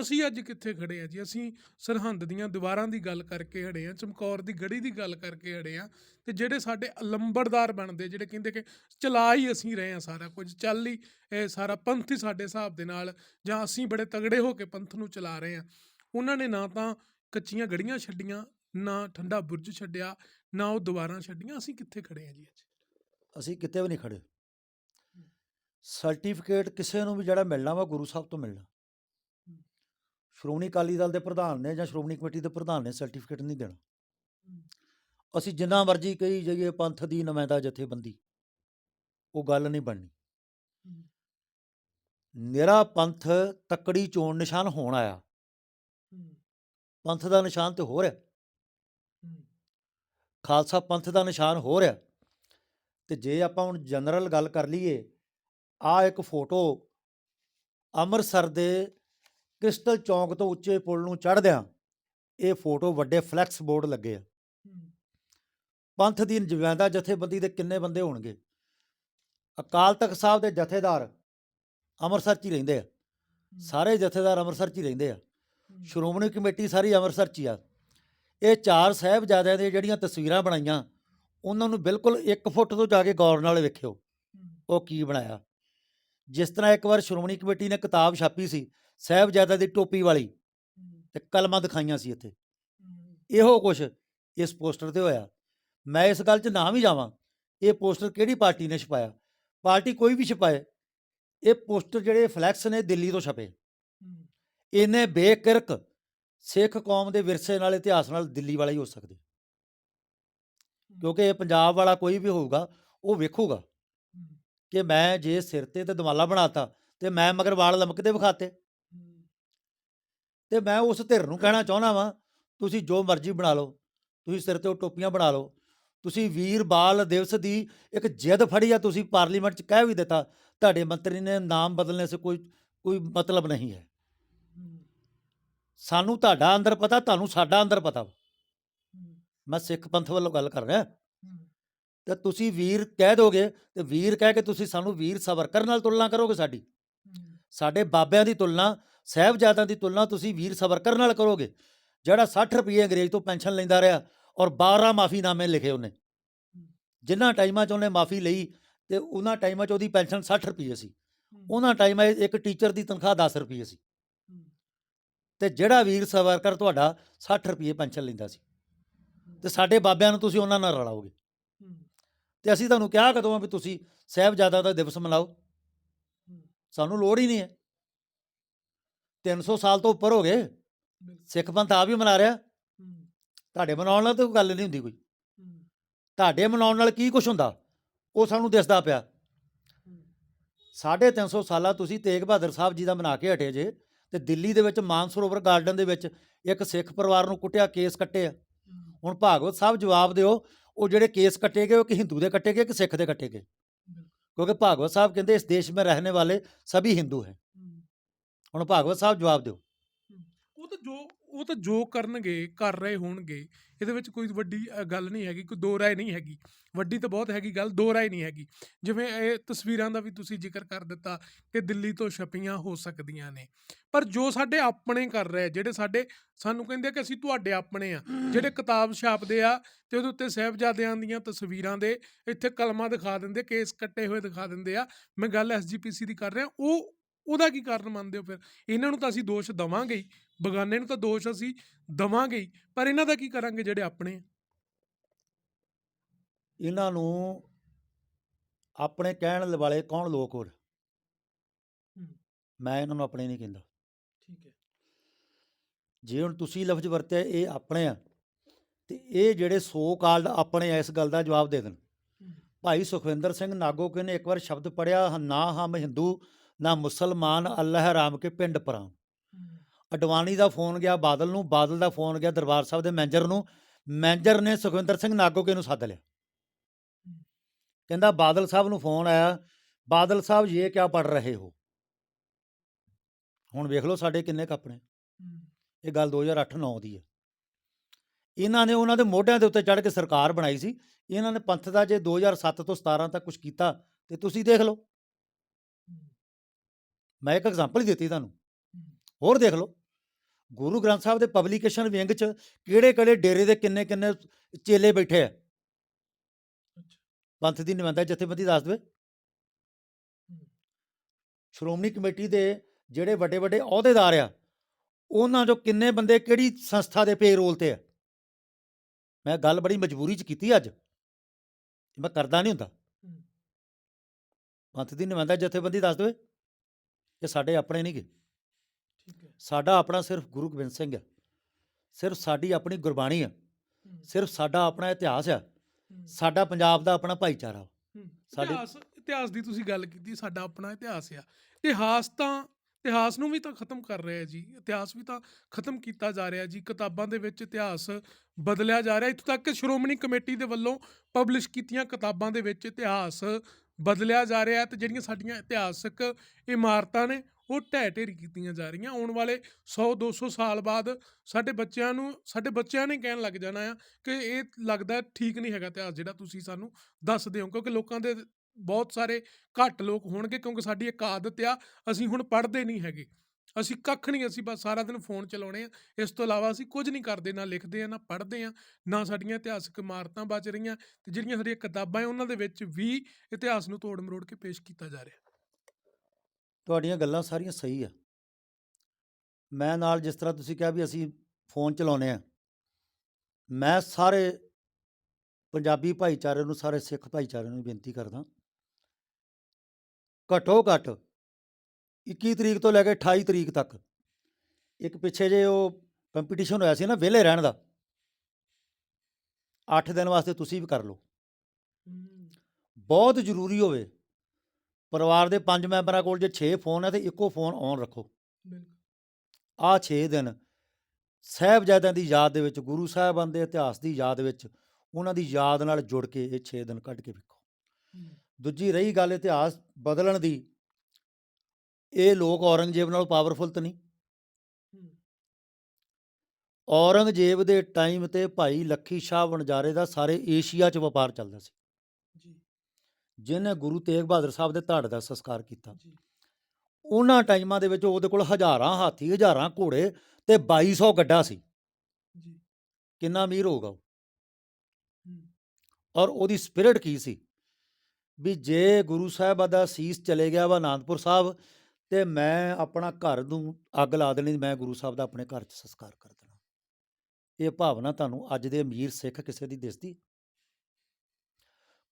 ਅਸੀਂ ਅੱਜ ਕਿੱਥੇ ਖੜੇ ਆ ਜੀ? ਅਸੀਂ ਸਰਹੰਦ ਦੀਆਂ ਦੀਵਾਰਾਂ ਦੀ ਗੱਲ ਕਰਕੇ ਹੜੇ ਆ ਚਮਕੌਰ ਦੀ ਗੜੀ ਦੀ ਗੱਲ ਕਰਕੇ ਹੜੇ ਆ ਤੇ ਜਿਹੜੇ ਸਾਡੇ ਲੰਬੜਦਾਰ ਬਣਦੇ ਜਿਹੜੇ ਕਹਿੰਦੇ ਕਿ ਚਲਾ ਹੀ ਅਸੀਂ ਰਹੇ ਆ ਸਾਰਾ ਕੁਝ ਚੱਲ ਹੀ ਇਹ ਸਾਰਾ ਪੰਥ ਹੀ ਸਾਡੇ ਹਿਸਾਬ ਦੇ ਨਾਲ ਜਾਂ ਅਸੀਂ ਬੜੇ ਤਗੜੇ ਹੋ ਕੇ ਪੰਥ ਨੂੰ ਚਲਾ ਰਹੇ ਆ ਉਹਨਾਂ ਨੇ ਨਾ ਤਾਂ ਕੱਚੀਆਂ ਗੜੀਆਂ ਛੱਡੀਆਂ ਨਾ ਠੰਡਾ ਬੁਰਜ ਛੱਡਿਆ ਨਾ ਉਹ ਦੀਵਾਰਾਂ ਛੱਡੀਆਂ ਅਸੀਂ ਕਿੱਥੇ ਖੜੇ ਆ ਜੀ ਅੱਜ? ਅਸੀਂ ਕਿਤੇ ਵੀ ਨਹੀਂ ਖੜੇ। ਸਰਟੀਫਿਕੇਟ ਕਿਸੇ ਨੂੰ ਵੀ ਜਿਹੜਾ ਮਿਲਣਾ ਵਾ ਗੁਰੂ ਸਾਹਿਬ ਤੋਂ ਮਿਲਣਾ। ਸ਼੍ਰੋਮਣੀ ਅਕਾਲੀ ਦਲ ਦੇ ਪ੍ਰਧਾਨ ਨੇ ਜਾਂ ਸ਼੍ਰੋਮਣੀ ਕਮੇਟੀ ਦੇ ਪ੍ਰਧਾਨ ਨੇ ਸਰਟੀਫਿਕੇਟ ਨਹੀਂ ਦੇਣਾ। ਅਸੀਂ ਜਿੰਨਾ ਮਰਜ਼ੀ ਕਹੀ ਜਾਈਏ ਪੰਥ ਦੀ ਨੁਮਾਇੰਦਾ ਜਥੇਬੰਦੀ। ਉਹ ਗੱਲ ਨਹੀਂ ਬਣਨੀ। ਮੇਰਾ ਪੰਥ ਤੱਕੜੀ ਚੋਣ ਨਿਸ਼ਾਨ ਹੋਣ ਆਇਆ। ਪੰਥ ਦਾ ਨਿਸ਼ਾਨ ਤੇ ਹੋਰ ਹੈ। ਖਾਲਸਾ ਪੰਥ ਦਾ ਨਿਸ਼ਾਨ ਹੋ ਰਿਹਾ। ਤੇ ਜੇ ਆਪਾਂ ਹੁਣ ਜਨਰਲ ਗੱਲ ਕਰ ਲਈਏ ਆ ਇੱਕ ਫੋਟੋ ਅੰਮ੍ਰਿਤਸਰ ਦੇ ਕ੍ਰਿਸਟਲ ਚੌਂਕ ਤੋਂ ਉੱਚੇ ਪੁਲ ਨੂੰ ਚੜ੍ਹਦਿਆਂ ਇਹ ਫੋਟੋ ਵੱਡੇ ਫਲੈਕਸ ਬੋਰਡ ਲੱਗੇ ਆ। ਪੰਥ ਦੀ ਨੁਮਾਇੰਦਾ ਜਥੇਬੰਦੀ ਦੇ ਕਿੰਨੇ ਬੰਦੇ ਹੋਣਗੇ? ਅਕਾਲ ਤਖਤ ਸਾਹਿਬ ਦੇ ਜਥੇਦਾਰ ਅੰਮ੍ਰਿਤਸਰ 'ਚ ਹੀ ਰਹਿੰਦੇ ਆ। ਸਾਰੇ ਜਥੇਦਾਰ ਅੰਮ੍ਰਿਤਸਰ 'ਚ ਹੀ ਰਹਿੰਦੇ ਆ। ਸ਼੍ਰੋਮਣੀ ਕਮੇਟੀ ਸਾਰੀ ਅੰਮ੍ਰਿਤਸਰ 'ਚ ਹੀ ਆ। ਇਹ ਚਾਰ ਸਾਹਿਬਜ਼ਾਦਿਆਂ ਦੀਆਂ ਜਿਹੜੀਆਂ ਤਸਵੀਰਾਂ ਬਣਾਈਆਂ ਉਹਨਾਂ ਨੂੰ ਬਿਲਕੁਲ 1 ਫੁੱਟ ਤੋਂ ਜਾ ਕੇ ਗੌਰ ਨਾਲ ਵੇਖਿਓ। ਉਹ ਕੀ ਬਣਾਇਆ? ਜਿਸ ਤਰ੍ਹਾਂ ਇੱਕ ਵਾਰ ਸ਼੍ਰੋਮਣੀ ਕਮੇਟੀ ਨੇ ਕਿਤਾਬ ਛਾਪੀ ਸੀ ਸਾਹਿਬਜ਼ਾਦਾ ਦੀ ਟੋਪੀ ਵਾਲੀ ਤੇ ਕਲਮਾਂ ਦਿਖਾਈਆਂ ਸੀ ਇੱਥੇ। ਇਹੋ ਕੁਛ ਇਸ ਪੋਸਟਰ ਤੇ ਹੋਇਆ। ਮੈਂ ਇਸ ਗੱਲ 'ਚ ਨਾ ਵੀ ਜਾਵਾਂ ਇਹ ਪੋਸਟਰ ਕਿਹੜੀ ਪਾਰਟੀ ਨੇ ਛਪਾਇਆ? ਪਾਰਟੀ ਕੋਈ ਵੀ ਛਪਾਏ ਇਹ ਪੋਸਟਰ ਜਿਹੜੇ ਫਲੈਕਸ ਨੇ ਦਿੱਲੀ ਤੋਂ ਛਪੇ। ਇਹਨੇ ਬੇਕਿਰਕ ਸਿੱਖ ਕੌਮ ਦੇ ਵਿਰਸੇ ਨਾਲ ਇਤਿਹਾਸ ਨਾਲ ਦਿੱਲੀ ਵਾਲਾ ਹੀ ਹੋ ਸਕਦੇ। ਕਿਉਂਕਿ ਇਹ ਪੰਜਾਬ ਵਾਲਾ ਕੋਈ ਵੀ ਹੋਊਗਾ ਉਹ ਵੇਖੂਗਾ ਕਿ ਮੈਂ ਜੇ ਸਿਰ ਤੇ ਤੇ ਦਮਾਲਾ ਬਣਾਤਾ ਤੇ ਮੈਂ ਮਗਰ ਵਾਲ ਲਮਕਦੇ ਵਿਖਾਤੇ। ਤੇ ਮੈਂ ਉਸ ਧਿਰ ਨੂੰ ਕਹਿਣਾ ਚਾਹੁੰਦਾ ਵਾਂ ਤੁਸੀਂ ਜੋ ਮਰਜ਼ੀ ਬਣਾ ਲਓ ਤੁਸੀਂ ਸਿਰ ਤੇ ਉਹ ਟੋਪੀਆਂ ਬਣਾ ਲਓ ਤੁਸੀਂ ਵੀਰ ਬਾਲ ਦਿਵਸ ਦੀ ਇੱਕ ਜਿੱਦ ਫੜੀ ਆ ਤੁਸੀਂ ਪਾਰਲੀਮੈਂਟ 'ਚ ਕਹਿ ਵੀ ਦਿੱਤਾ ਤੁਹਾਡੇ ਮੰਤਰੀ ਨੇ ਨਾਮ ਬਦਲਣੇ ਸੇ ਕੋਈ ਕੋਈ ਮਤਲਬ ਨਹੀਂ ਹੈ। ਸਾਨੂੰ ਤੁਹਾਡਾ ਅੰਦਰ ਪਤਾ ਤੁਹਾਨੂੰ ਸਾਡਾ ਅੰਦਰ ਪਤਾ। ਮੈਂ ਸਿੱਖ ਪੰਥ ਵੱਲੋਂ ਗੱਲ ਕਰ ਰਿਹਾ। ਤੇ ਤੁਸੀਂ ਵੀਰ ਕਹਿ ਦੋਗੇ ਤੇ ਵੀਰ ਕਹਿ ਕੇ ਤੁਸੀਂ ਸਾਨੂੰ ਵੀਰ ਸਵਰਕਰ ਨਾਲ ਤੁਲਨਾ ਕਰੋਗੇ ਸਾਡੀ। ਸਾਡੇ ਬਾਬਿਆਂ ਦੀ ਤੁਲਨਾ ਸਾਹਿਬਜ਼ਾਦਿਆਂ ਦੀ ਤੁਲਨਾ ਤੁਸੀਂ ਵੀਰ ਸਵਰਕਰ ਨਾਲ ਕਰੋਗੇ ਜਿਹੜਾ 60 ਰੁਪਏ ਅੰਗਰੇਜ਼ ਤੋਂ ਪੈਨਸ਼ਨ ਲੈਂਦਾ ਰਿਹਾ ਔਰ 12 ਮਾਫੀਨਾਮੇ ਲਿਖੇ ਉਹਨੇ। ਜਿਨ੍ਹਾਂ ਟਾਈਮਾਂ 'ਚ ਉਹਨੇ ਮਾਫੀ ਲਈ ਤੇ ਉਹਨਾਂ ਟਾਈਮਾਂ 'ਚ ਉਹਦੀ ਪੈਨਸ਼ਨ 60 ਰੁਪਏ ਸੀ। ਉਹਨਾਂ ਟਾਈਮਾਂ 'ਚ ਇੱਕ ਟੀਚਰ ਦੀ ਤਨਖਾਹ 10 ਰੁਪਏ ਸੀ। ਤੇ ਜਿਹੜਾ ਵੀਰ ਸਵਰਕਰ ਤੁਹਾਡਾ 60 ਰੁਪਏ ਪੈਨਸ਼ਨ ਲੈਂਦਾ ਸੀ। ਤੇ ਸਾਡੇ ਬਾਬਿਆਂ ਨੂੰ ਤੁਸੀਂ ਉਹਨਾਂ ਨਾਲ ਰਲਾਓਗੇ। ਤੇ ਅਸੀਂ ਤੁਹਾਨੂੰ ਕਿਹਾ ਕਦੋਂ ਆ ਵੀ ਤੁਸੀਂ ਸਾਹਿਬਜ਼ਾਦਾ ਦਾ ਦਿਵਸ ਮਨਾਓ। ਸਾਨੂੰ ਲੋੜ ਹੀ ਨਹੀਂ ਹੈ। 300 ਸਾਲ ਤੋਂ ਉੱਪਰ ਹੋ ਗਏ। ਸਿੱਖ ਪੰਥ ਆ ਵੀ ਮਨਾ ਰਿਹਾ। ਤੁਹਾਡੇ ਮਨਾਉਣ ਨਾਲ ਤਾਂ ਕੋਈ ਗੱਲ ਨਹੀਂ ਹੁੰਦੀ ਕੋਈ। ਤੁਹਾਡੇ ਮਨਾਉਣ ਨਾਲ ਕੀ ਕੁਝ ਹੁੰਦਾ? ਉਹ ਸਾਨੂੰ ਦਿਸਦਾ ਪਿਆ। 350 ਸਾਲਾਂ ਤੁਸੀਂ ਤੇਗ ਬਹਾਦਰ ਸਾਹਿਬ ਜੀ ਦਾ ਮਨਾ ਕੇ ਹਟੇ ਜੇ। ਤੇ ਦਿੱਲੀ ਦੇ ਵਿੱਚ ਮਾਨਸਰੋਵਰ ਗਾਰਡਨ ਦੇ ਵਿੱਚ ਇੱਕ ਸਿੱਖ ਪਰਿਵਾਰ ਨੂੰ ਕੁੱਟਿਆ ਕੇਸ ਕੱਟੇ ਆ। ਹੁਣ ਭਾਗਵਤ ਸਾਹਿਬ ਜਵਾਬ ਦਿਓ ਉਹ ਜਿਹੜੇ ਕੇਸ ਕੱਟੇ ਗਏ ਉਹ ਕਿ ਹਿੰਦੂ ਦੇ ਕੱਟੇ ਗਏ ਕਿ ਸਿੱਖ ਦੇ ਕੱਟੇ ਗਏ ਕਿਉਂਕਿ ਭਾਗਵਤ ਸਾਹਿਬ ਕਹਿੰਦੇ ਇਸ ਦੇਸ਼ ਵਿੱਚ ਰਹਿਣ ਵਾਲੇ ਸਭੀ ਹਿੰਦੂ ਹੈ। ਹੁਣ ਭਾਗਵਤ ਸਾਹਿਬ ਜਵਾਬ ਦਿਓ। ਉਹ ਤਾਂ ਜੋ ਉਹ ਤਾਂ ਜੋ ਕਰਨਗੇ, ਕਰ ਰਹੇ ਹੋਣਗੇ। ਇਹਦੇ ਵਿੱਚ ਕੋਈ ਵੱਡੀ ਗੱਲ ਨਹੀਂ ਹੈਗੀ, ਕੋਈ ਦੋ ਰਾਏ ਨਹੀਂ ਹੈਗੀ। ਵੱਡੀ ਤਾਂ ਬਹੁਤ ਹੈਗੀ ਗੱਲ, ਦੋ ਰਾਏ ਨਹੀਂ ਹੈਗੀ। ਜਿਵੇਂ ਇਹ ਤਸਵੀਰਾਂ ਦਾ ਵੀ ਤੁਸੀਂ ਜ਼ਿਕਰ ਕਰ ਦਿੱਤਾ ਕਿ ਦਿੱਲੀ ਤੋਂ ਛਪੀਆਂ ਹੋ ਸਕਦੀਆਂ ਨੇ। ਪਰ ਜੋ ਸਾਡੇ ਆਪਣੇ ਕਰ ਰਹੇ, ਜਿਹੜੇ ਸਾਡੇ, ਸਾਨੂੰ ਕਹਿੰਦੇ ਕਿ ਅਸੀਂ ਤੁਹਾਡੇ ਆਪਣੇ ਆ। ਜਿਹੜੇ ਕਿਤਾਬ ਛਾਪਦੇ ਆ ਤੇ ਉਹਦੇ ਉੱਤੇ ਸਾਹਿਬਜ਼ਾਦਿਆਂ ਦੀਆਂ ਤਸਵੀਰਾਂ ਦੇ ਇੱਥੇ ਕਲਮਾਂ ਦਿਖਾ ਦਿੰਦੇ, ਕੇਸ ਕੱਟੇ ਹੋਏ ਦਿਖਾ ਦਿੰਦੇ ਆ। ਮੈਂ ਗੱਲ ਐਸਜੀਪੀਸੀ ਦੀ ਕਰ ਰਿਹਾ, ਉਹ, ਉਹਦਾ ਕੀ ਕਾਰਨ ਮੰਨਦੇ ਹੋ ਫਿਰ? ਇਹਨਾਂ ਨੂੰ ਤਾਂ ਅਸੀਂ ਦੋਸ਼ ਦਵਾਂਗੇ ਹੀ। ਬਗਾਨੇ ਨੂੰ ਤਾਂ ਦੋਸ਼ ਅਸੀਂ ਦਵਾਂਗੇ ਹੀ ਪਰ ਇਹਨਾਂ ਦਾ ਕੀ ਕਰਾਂਗੇ ਜਿਹੜੇ ਆਪਣੇ ਆ? ਇਹਨਾਂ ਨੂੰ ਆਪਣੇ ਕਹਿਣ ਵਾਲੇ ਕੌਣ ਲੋਕ ਹੋਰ? ਮੈਂ ਇਹਨਾਂ ਨੂੰ ਆਪਣੇ ਨਹੀਂ ਕਹਿੰਦਾ। ਠੀਕ ਹੈ। ਜੇ ਹੁਣ ਤੁਸੀਂ ਲਫ਼ਜ਼ ਵਰਤਿਆ ਇਹ ਆਪਣੇ ਆ ਤੇ ਇਹ ਜਿਹੜੇ ਸੋ ਕਾਲਡ ਆਪਣੇ ਆ ਇਸ ਗੱਲ ਦਾ ਜਵਾਬ ਦੇ ਦੇਣ। ਭਾਈ ਸੁਖਵਿੰਦਰ ਸਿੰਘ ਨਾਗੋਕੇ ਨੇ ਇੱਕ ਵਾਰ ਸ਼ਬਦ ਪੜਿਆ ਨਾ ਹਮ ਹਿੰਦੂ ਨਾ ਮੁਸਲਮਾਨ ਅੱਲਾਹ ਰਾਮ ਕੇ ਪਿੰਡ ਪਰਾਂ। ਅਡਵਾਨੀ ਦਾ ਫੋਨ ਗਿਆ, ਬਾਦਲ ਨੂੰ, ਬਾਦਲ ਦਾ ਫੋਨ ਗਿਆ ਦਰਬਾਰ ਸਾਹਿਬ ਦੇ ਮੈਨੇਜਰ ਨੂੰ, ਮੈਨੇਜਰ ਨੇ ਸੁਖਵਿੰਦਰ ਸਿੰਘ ਨਾਗੋਕੇ ਨੂੰ ਸੱਦ ਲਿਆ? ਕਹਿੰਦਾ ਬਾਦਲ ਸਾਹਿਬ ਨੂੰ ਫੋਨ ਆਇਆ, ਬਾਦਲ ਸਾਹਿਬ ਇਹ ਕਿਆ ਪੜ ਰਹੇ ਹੋ? ਹੁਣ ਵੇਖ ਲਓ ਸਾਡੇ ਕਿੰਨੇ ਕੁ ਆਪਣੇ ਇਹ ਗੱਲ 2008-9 ਦੀ ਹੈ। ਇਹਨਾਂ ਨੇ ਉਹਨਾਂ ਦੇ ਮੋਢਿਆਂ ਦੇ ਉੱਤੇ ਚੜ੍ਹ ਕੇ ਸਰਕਾਰ ਬਣਾਈ ਸੀ। ਇਹਨਾਂ ਨੇ ਪੰਥ ਦਾ ਜੇ 2007 ਤੋਂ 17 ਤੱਕ ਕੁਝ ਕੀਤਾ, ਤੇ ਤੁਸੀਂ ਦੇਖ ਲਓ। ਮੈਂ ਇੱਕ ਐਗਜ਼ਾਮਪਲ ਹੀ ਦਿੱਤੀ ਤੁਹਾਨੂੰ। ਹੋਰ ਦੇਖ ਲਓ। ਗੁਰੂ ਗ੍ਰੰਥ ਸਾਹਿਬ ਦੇ ਪਬਲੀਕੇਸ਼ਨ ਵਿੰਗ 'ਚ ਕਿਹੜੇ ਕਿਹੜੇ ਡੇਰੇ ਦੇ ਕਿੰਨੇ ਕਿੰਨੇ ਚੇਲੇ ਬੈਠੇ ਆ? ਪੰਥ ਦੀ ਨੁਮਾਇੰਦਾ ਜਥੇਬੰਦੀ ਦੱਸ ਦੇਵੇ। ਸ਼੍ਰੋਮਣੀ ਕਮੇਟੀ ਦੇ ਜਿਹੜੇ ਵੱਡੇ ਵੱਡੇ ਅਹੁਦੇਦਾਰ ਆ ਉਹਨਾਂ ਚੋਂ ਕਿੰਨੇ ਬੰਦੇ ਕਿਹੜੀ ਸੰਸਥਾ ਦੇ ਪੇਰੋਲ ਤੇ ਆ? ਮੈਂ ਗੱਲ ਬੜੀ ਮਜਬੂਰੀ 'ਚ ਕੀਤੀ ਅੱਜ। ਇਹ ਮੈਂ ਕਰਦਾ ਨਹੀਂ ਹੁੰਦਾ। ਪੰਥ ਦੀ ਨੁਮਾਇੰਦਾ ਜਥੇਬੰਦੀ ਦੱਸ ਦੇਵੇ। ਕਿ ਸਾਡੇ ਆਪਣੇ ਨਹੀਂ ਗੇ। ਠੀਕ ਹੈ ਸਾਡਾ ਆਪਣਾ ਸਿਰਫ ਗੁਰੂ ਗੋਬਿੰਦ ਸਿੰਘ ਆ ਸਿਰਫ ਸਾਡੀ ਆਪਣੀ ਗੁਰਬਾਣੀ ਆ ਸਿਰਫ ਸਾਡਾ ਆਪਣਾ ਇਤਿਹਾਸ ਆ ਸਾਡਾ ਪੰਜਾਬ ਦਾ ਆਪਣਾ ਭਾਈਚਾਰਾ। ਸਾਡੇ- ਇਤਿਹਾਸ ਦੀ ਤੁਸੀਂ ਗੱਲ ਕੀਤੀ ਸਾਡਾ ਆਪਣਾ ਇਤਿਹਾਸ ਆ। ਇਤਿਹਾਸ ਤਾਂ ਇਤਿਹਾਸ ਨੂੰ ਵੀ ਤਾਂ ਖਤਮ ਕਰ ਰਿਹਾ ਹੈ ਜੀ। ਇਤਿਹਾਸ ਵੀ ਤਾਂ ਖਤਮ ਕੀਤਾ ਜਾ ਰਿਹਾ ਜੀ। ਕਿਤਾਬਾਂ ਦੇ ਵਿੱਚ ਇਤਿਹਾਸ ਬਦਲਿਆ ਜਾ ਰਿਹਾ। ਇੱਥੋਂ ਤੱਕ ਕਿ ਸ਼੍ਰੋਮਣੀ ਕਮੇਟੀ ਦੇ ਵੱਲੋਂ ਪਬਲਿਸ਼ ਕੀਤੀਆਂ ਕਿਤਾਬਾਂ ਦੇ ਵਿੱਚ ਇਤਿਹਾਸ ਬਦਲਿਆ ਜਾ ਰਿਹਾ ਹੈ ਤੇ ਜਿਹੜੀਆਂ ਸਾਡੀਆਂ ਇਤਿਹਾਸਕ ਇਮਾਰਤਾਂ ਨੇ ਉਹ ਢਹਿ ਢੇਰੀ ਕੀਤੀਆਂ ਜਾ ਰਹੀਆਂ। ਆਉਣ ਵਾਲੇ 100 200 ਸਾਲ ਬਾਅਦ ਸਾਡੇ ਬੱਚਿਆਂ ਨੂੰ, ਸਾਡੇ ਬੱਚਿਆਂ ਨੇ ਕਹਿਣ ਲੱਗ ਜਾਣਾ ਆ ਕਿ ਇਹ ਲੱਗਦਾ ਠੀਕ ਨਹੀਂ ਹੈਗਾ ਇਤਿਹਾਸ ਜਿਹੜਾ ਤੁਸੀਂ ਸਾਨੂੰ ਦੱਸਦੇ ਹੋ, ਕਿਉਂਕਿ ਲੋਕਾਂ ਦੇ ਬਹੁਤ ਸਾਰੇ ਘੱਟ ਲੋਕ ਹੋਣਗੇ, ਕਿਉਂਕਿ ਸਾਡੀ ਇੱਕ ਆਦਤ ਆ, ਅਸੀਂ ਹੁਣ ਪੜ੍ਹਦੇ ਨਹੀਂ ਹੈਗੇ। ਅਸੀਂ ਕੱਖ ਨਹੀਂ, ਅਸੀਂ ਬਸ ਸਾਰਾ ਦਿਨ ਫੋਨ ਚਲਾਉਣੇ ਆ। ਇਸ ਤੋਂ ਇਲਾਵਾ ਅਸੀਂ ਕੁਝ ਨਹੀਂ ਕਰਦੇ, ਨਾ ਲਿਖਦੇ ਆ, ਨਾ ਪੜ੍ਹਦੇ ਆ, ਨਾ ਸਾਡੀਆਂ ਇਤਿਹਾਸਕ ਇਮਾਰਤਾਂ ਬਚ ਰਹੀਆਂ, ਤੇ ਜਿਹੜੀਆਂ ਸਾਡੀਆਂ ਕਿਤਾਬਾਂ ਆ, ਉਹਨਾਂ ਦੇ ਵਿੱਚ ਵੀ ਇਤਿਹਾਸ ਨੂੰ ਤੋੜ ਮਰੋੜ ਕੇ ਪੇਸ਼ ਕੀਤਾ ਜਾ ਰਿਹਾ। ਤੁਹਾਡੀਆਂ ਗੱਲਾਂ ਸਾਰੀਆਂ ਸਹੀ ਆ। ਮੈਂ ਨਾਲ ਜਿਸ ਤਰ੍ਹਾਂ ਤੁਸੀਂ ਕਿਹਾ ਵੀ ਅਸੀਂ ਫੋਨ ਚਲਾਉਨੇ ਆ ਮੈਂ ਸਾਰੇ ਪੰਜਾਬੀ ਭਾਈਚਾਰੇ ਨੂੰ ਸਾਰੇ ਸਿੱਖ ਭਾਈਚਾਰੇ ਨੂੰ ਬੇਨਤੀ ਕਰਦਾ ਘੱਟੋ ਘੱਟ 21 ਤਰੀਕ ਤੋਂ ਲੈ ਕੇ 28 ਤਰੀਕ ਤੱਕ ਇੱਕ ਪਿੱਛੇ ਜੇ ਉਹ ਕੰਪੀਟੀਸ਼ਨ ਹੋਇਆ ਸੀ ਨਾ ਵਿਹਲੇ ਰਹਿਣ ਦਾ। 8 ਦਿਨ ਵਾਸਤੇ ਤੁਸੀਂ ਵੀ ਕਰ ਲਓ। ਬਹੁਤ ਜ਼ਰੂਰੀ ਹੋਵੇ ਪਰਿਵਾਰ ਦੇ ਪੰਜ ਮੈਂਬਰਾਂ ਕੋਲ ਜੇ 6 ਫੋਨ ਹੈ ਤੇ ਇੱਕੋ ਫੋਨ ਔਨ ਰੱਖੋ। ਆਹ 6 ਦਿਨ ਸਾਹਿਬਜ਼ਾਦਿਆਂ ਦੀ ਯਾਦ ਦੇ ਵਿੱਚ ਗੁਰੂ ਸਾਹਿਬਾਨ ਦੇ ਇਤਿਹਾਸ ਦੀ ਯਾਦ ਵਿੱਚ ਉਹਨਾਂ ਦੀ ਯਾਦ ਨਾਲ ਜੁੜ ਕੇ ਇਹ 6 ਦਿਨ ਕੱਢ ਕੇ ਵੇਖੋ। ਦੂਜੀ ਰਹੀ ਗੱਲ ਇਤਿਹਾਸ ਬਦਲਣ ਦੀ ਇਹ ਲੋਕ ਔਰੰਗਜ਼ੇਬ ਨਾਲੋਂ ਪਾਵਰਫੁਲ ਤਾਂ ਨਹੀਂ। ਔਰੰਗਜ਼ੇਬ ਦੇ ਟਾਈਮ ਤੇ ਭਾਈ ਲੱਖੀ ਸ਼ਾਹ ਵਣਜਾਰੇ ਦਾ ਸਾਰੇ ਏਸ਼ੀਆ 'ਚ ਵਪਾਰ ਚੱਲਦਾ ਸੀ। ਜਿਹਨੇ ਗੁਰੂ ਤੇਗ ਬਹਾਦਰ ਸਾਹਿਬ ਦੇ ਧੜ ਦਾ ਸੰਸਕਾਰ ਕੀਤਾ। ਉਹਨਾਂ ਟਾਈਮਾਂ ਦੇ ਵਿੱਚ ਉਹਦੇ ਕੋਲ ਹਜ਼ਾਰਾਂ ਹਾਥੀ ਹਜ਼ਾਰਾਂ ਘੋੜੇ ਤੇ 2200 ਗੱਡਾ ਸੀ। ਜੀ। ਕਿੰਨਾ ਅਮੀਰ ਹੋਊਗਾ ਉਹ? ਔਰ ਉਹਦੀ ਸਪਿਰਿਟ ਕੀ ਸੀ? ਵੀ ਜੇ ਗੁਰੂ ਸਾਹਿਬ ਦਾ ਸੀਸ ਚਲੇ ਗਿਆ ਵਾ ਆਨੰਦਪੁਰ ਸਾਹਿਬ ਤੇ ਮੈਂ ਆਪਣਾ ਘਰ ਨੂੰ ਅੱਗ ਲਾ ਦੇਣੀ ਮੈਂ ਗੁਰੂ ਸਾਹਿਬ ਦਾ ਆਪਣੇ ਘਰ 'ਚ ਸੰਸਕਾਰ ਕਰ ਦੇਣਾ। ਇਹ ਭਾਵਨਾ ਤੁਹਾਨੂੰ ਅੱਜ ਦੇ ਅਮੀਰ ਸਿੱਖ ਕਿਸੇ ਦੀ ਦਿਸਦੀ?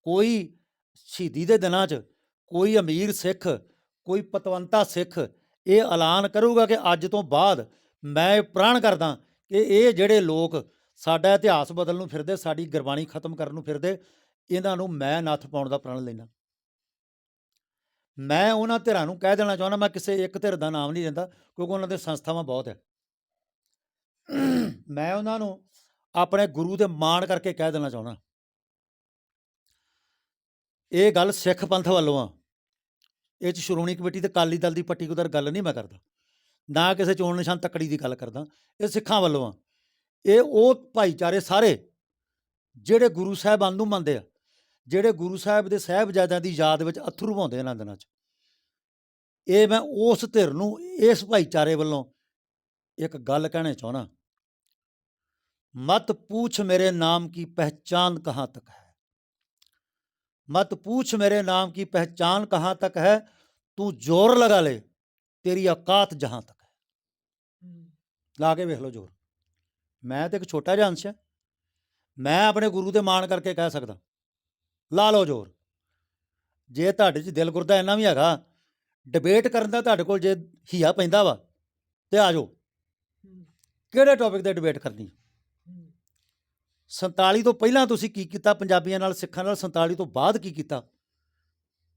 ਕੋਈ ਸ਼ਹੀਦੀ ਦੇ ਦਿਨਾਂ 'ਚ ਕੋਈ ਅਮੀਰ ਸਿੱਖ, ਕੋਈ ਪਤਵੰਤਾ ਸਿੱਖ ਇਹ ਐਲਾਨ ਕਰੂਗਾ ਕਿ ਅੱਜ ਤੋਂ ਬਾਅਦ ਮੈਂ ਪ੍ਰਣ ਕਰਦਾ ਕਿ ਇਹ ਜਿਹੜੇ ਲੋਕ ਸਾਡਾ ਇਤਿਹਾਸ ਬਦਲਣ ਨੂੰ ਫਿਰਦੇ, ਸਾਡੀ ਗੁਰਬਾਣੀ ਖਤਮ ਕਰਨ ਨੂੰ ਫਿਰਦੇ, ਇਹਨਾਂ ਨੂੰ ਮੈਂ ਨੱਥ ਪਾਉਣ ਦਾ ਪ੍ਰਣ ਲੈਣਾ ਮੈਂ ਉਹਨਾਂ ਧਿਰਾਂ ਨੂੰ ਕਹਿ ਦੇਣਾ ਚਾਹੁੰਦਾ, ਮੈਂ ਕਿਸੇ ਇੱਕ ਧਿਰ ਦਾ ਨਾਮ ਨਹੀਂ ਲੈਂਦਾ ਕਿਉਂਕਿ ਉਹਨਾਂ ਦੇ ਸੰਸਥਾਵਾਂ ਬਹੁਤ ਹੈ ਮੈਂ ਉਹਨਾਂ ਨੂੰ ਆਪਣੇ ਗੁਰੂ ਦੇ ਮਾਣ ਕਰਕੇ ਕਹਿ ਦੇਣਾ ਚਾਹੁੰਦਾ। ਇਹ ਗੱਲ ਸਿੱਖ ਪੰਥ ਵੱਲੋਂ ਆ। ਇਹ ਚ ਸ਼੍ਰੋਮਣੀ ਕਮੇਟੀ ਤੇ ਕਾਲੀ ਦਲ ਦੀ ਪਰਟੀਕੂਲਰ ਗੱਲ ਨਹੀਂ ਮੈਂ ਕਰਦਾ। ਨਾ ਕਿਸੇ ਚੋਣ ਨਿਸ਼ਾਨ ਤੱਕੜੀ ਦੀ ਗੱਲ ਕਰਦਾ। ਇਹ ਸਿੱਖਾਂ ਵੱਲੋਂ ਆ। ਇਹ ਉਹ ਭਾਈਚਾਰੇ ਸਾਰੇ ਜਿਹੜੇ ਗੁਰੂ ਸਾਹਿਬਾਨ ਨੂੰ ਮੰਨਦੇ ਆ, ਜਿਹੜੇ ਗੁਰੂ ਸਾਹਿਬ ਦੇ ਸਾਹਿਬਜ਼ਾਦਿਆਂ ਦੀ ਯਾਦ ਵਿੱਚ ਅਥਰੂ ਪਾਉਂਦੇ ਇਹਨਾਂ ਦਿਨਾਂ 'ਚ। ਇਹ ਮੈਂ ਉਸ ਧਿਰ ਨੂੰ, ਇਸ ਭਾਈਚਾਰੇ ਵੱਲੋਂ ਇੱਕ ਗੱਲ ਕਹਿਣਾ ਚਾਹੁੰਦਾ। ਮਤ ਪੂਛ ਮੇਰੇ ਨਾਮ ਕੀ ਪਹਿਚਾਨ ਕਹਾਂ ਤੱਕ ਹੈ? मत पूछ मेरे नाम की पहचान कहाँ तक है तू जोर लगा ले तेरी औकात जहाँ तक है ਹੂੰ, ਲਾ ਕੇ ਵੇਖ ਲਓ ਜ਼ੋਰ ਮੈਂ ਤੇ ਇੱਕ ਛੋਟਾ ਜਿਹਾ ਅੰਸ਼ ਹਾਂ ਮੈਂ ਆਪਣੇ ਗੁਰੂ ਦੇ ਮਾਣ ਕਰਕੇ ਕਹਿ ਸਕਦਾ ਲਾ ਲਓ ਜ਼ੋਰ ਜੇ ਤੁਹਾਡੇ 'ਚ ਦਿਲ ਗੁਰਦਾ ਇੰਨਾ ਵੀ ਹੈਗਾ ਡਿਬੇਟ ਕਰਨ ਦਾ ਤੁਹਾਡੇ ਕੋਲ ਜੇ ਹੀਆ ਪੈਂਦਾ ਵਾ ਤੇ ਆ ਜਾਓ ਹੂੰ, ਕਿਹੜੇ ਟੌਪਿਕ ਤੇ ਡਿਬੇਟ ਕਰਨੀ ਹੂੰ, 47 ਤੋਂ ਪਹਿਲਾਂ ਤੁਸੀਂ ਕੀ ਕੀਤਾ? ਪੰਜਾਬੀਆਂ ਨਾਲ, ਸਿੱਖਾਂ ਨਾਲ 47 ਤੋਂ ਬਾਅਦ ਕੀ ਕੀਤਾ?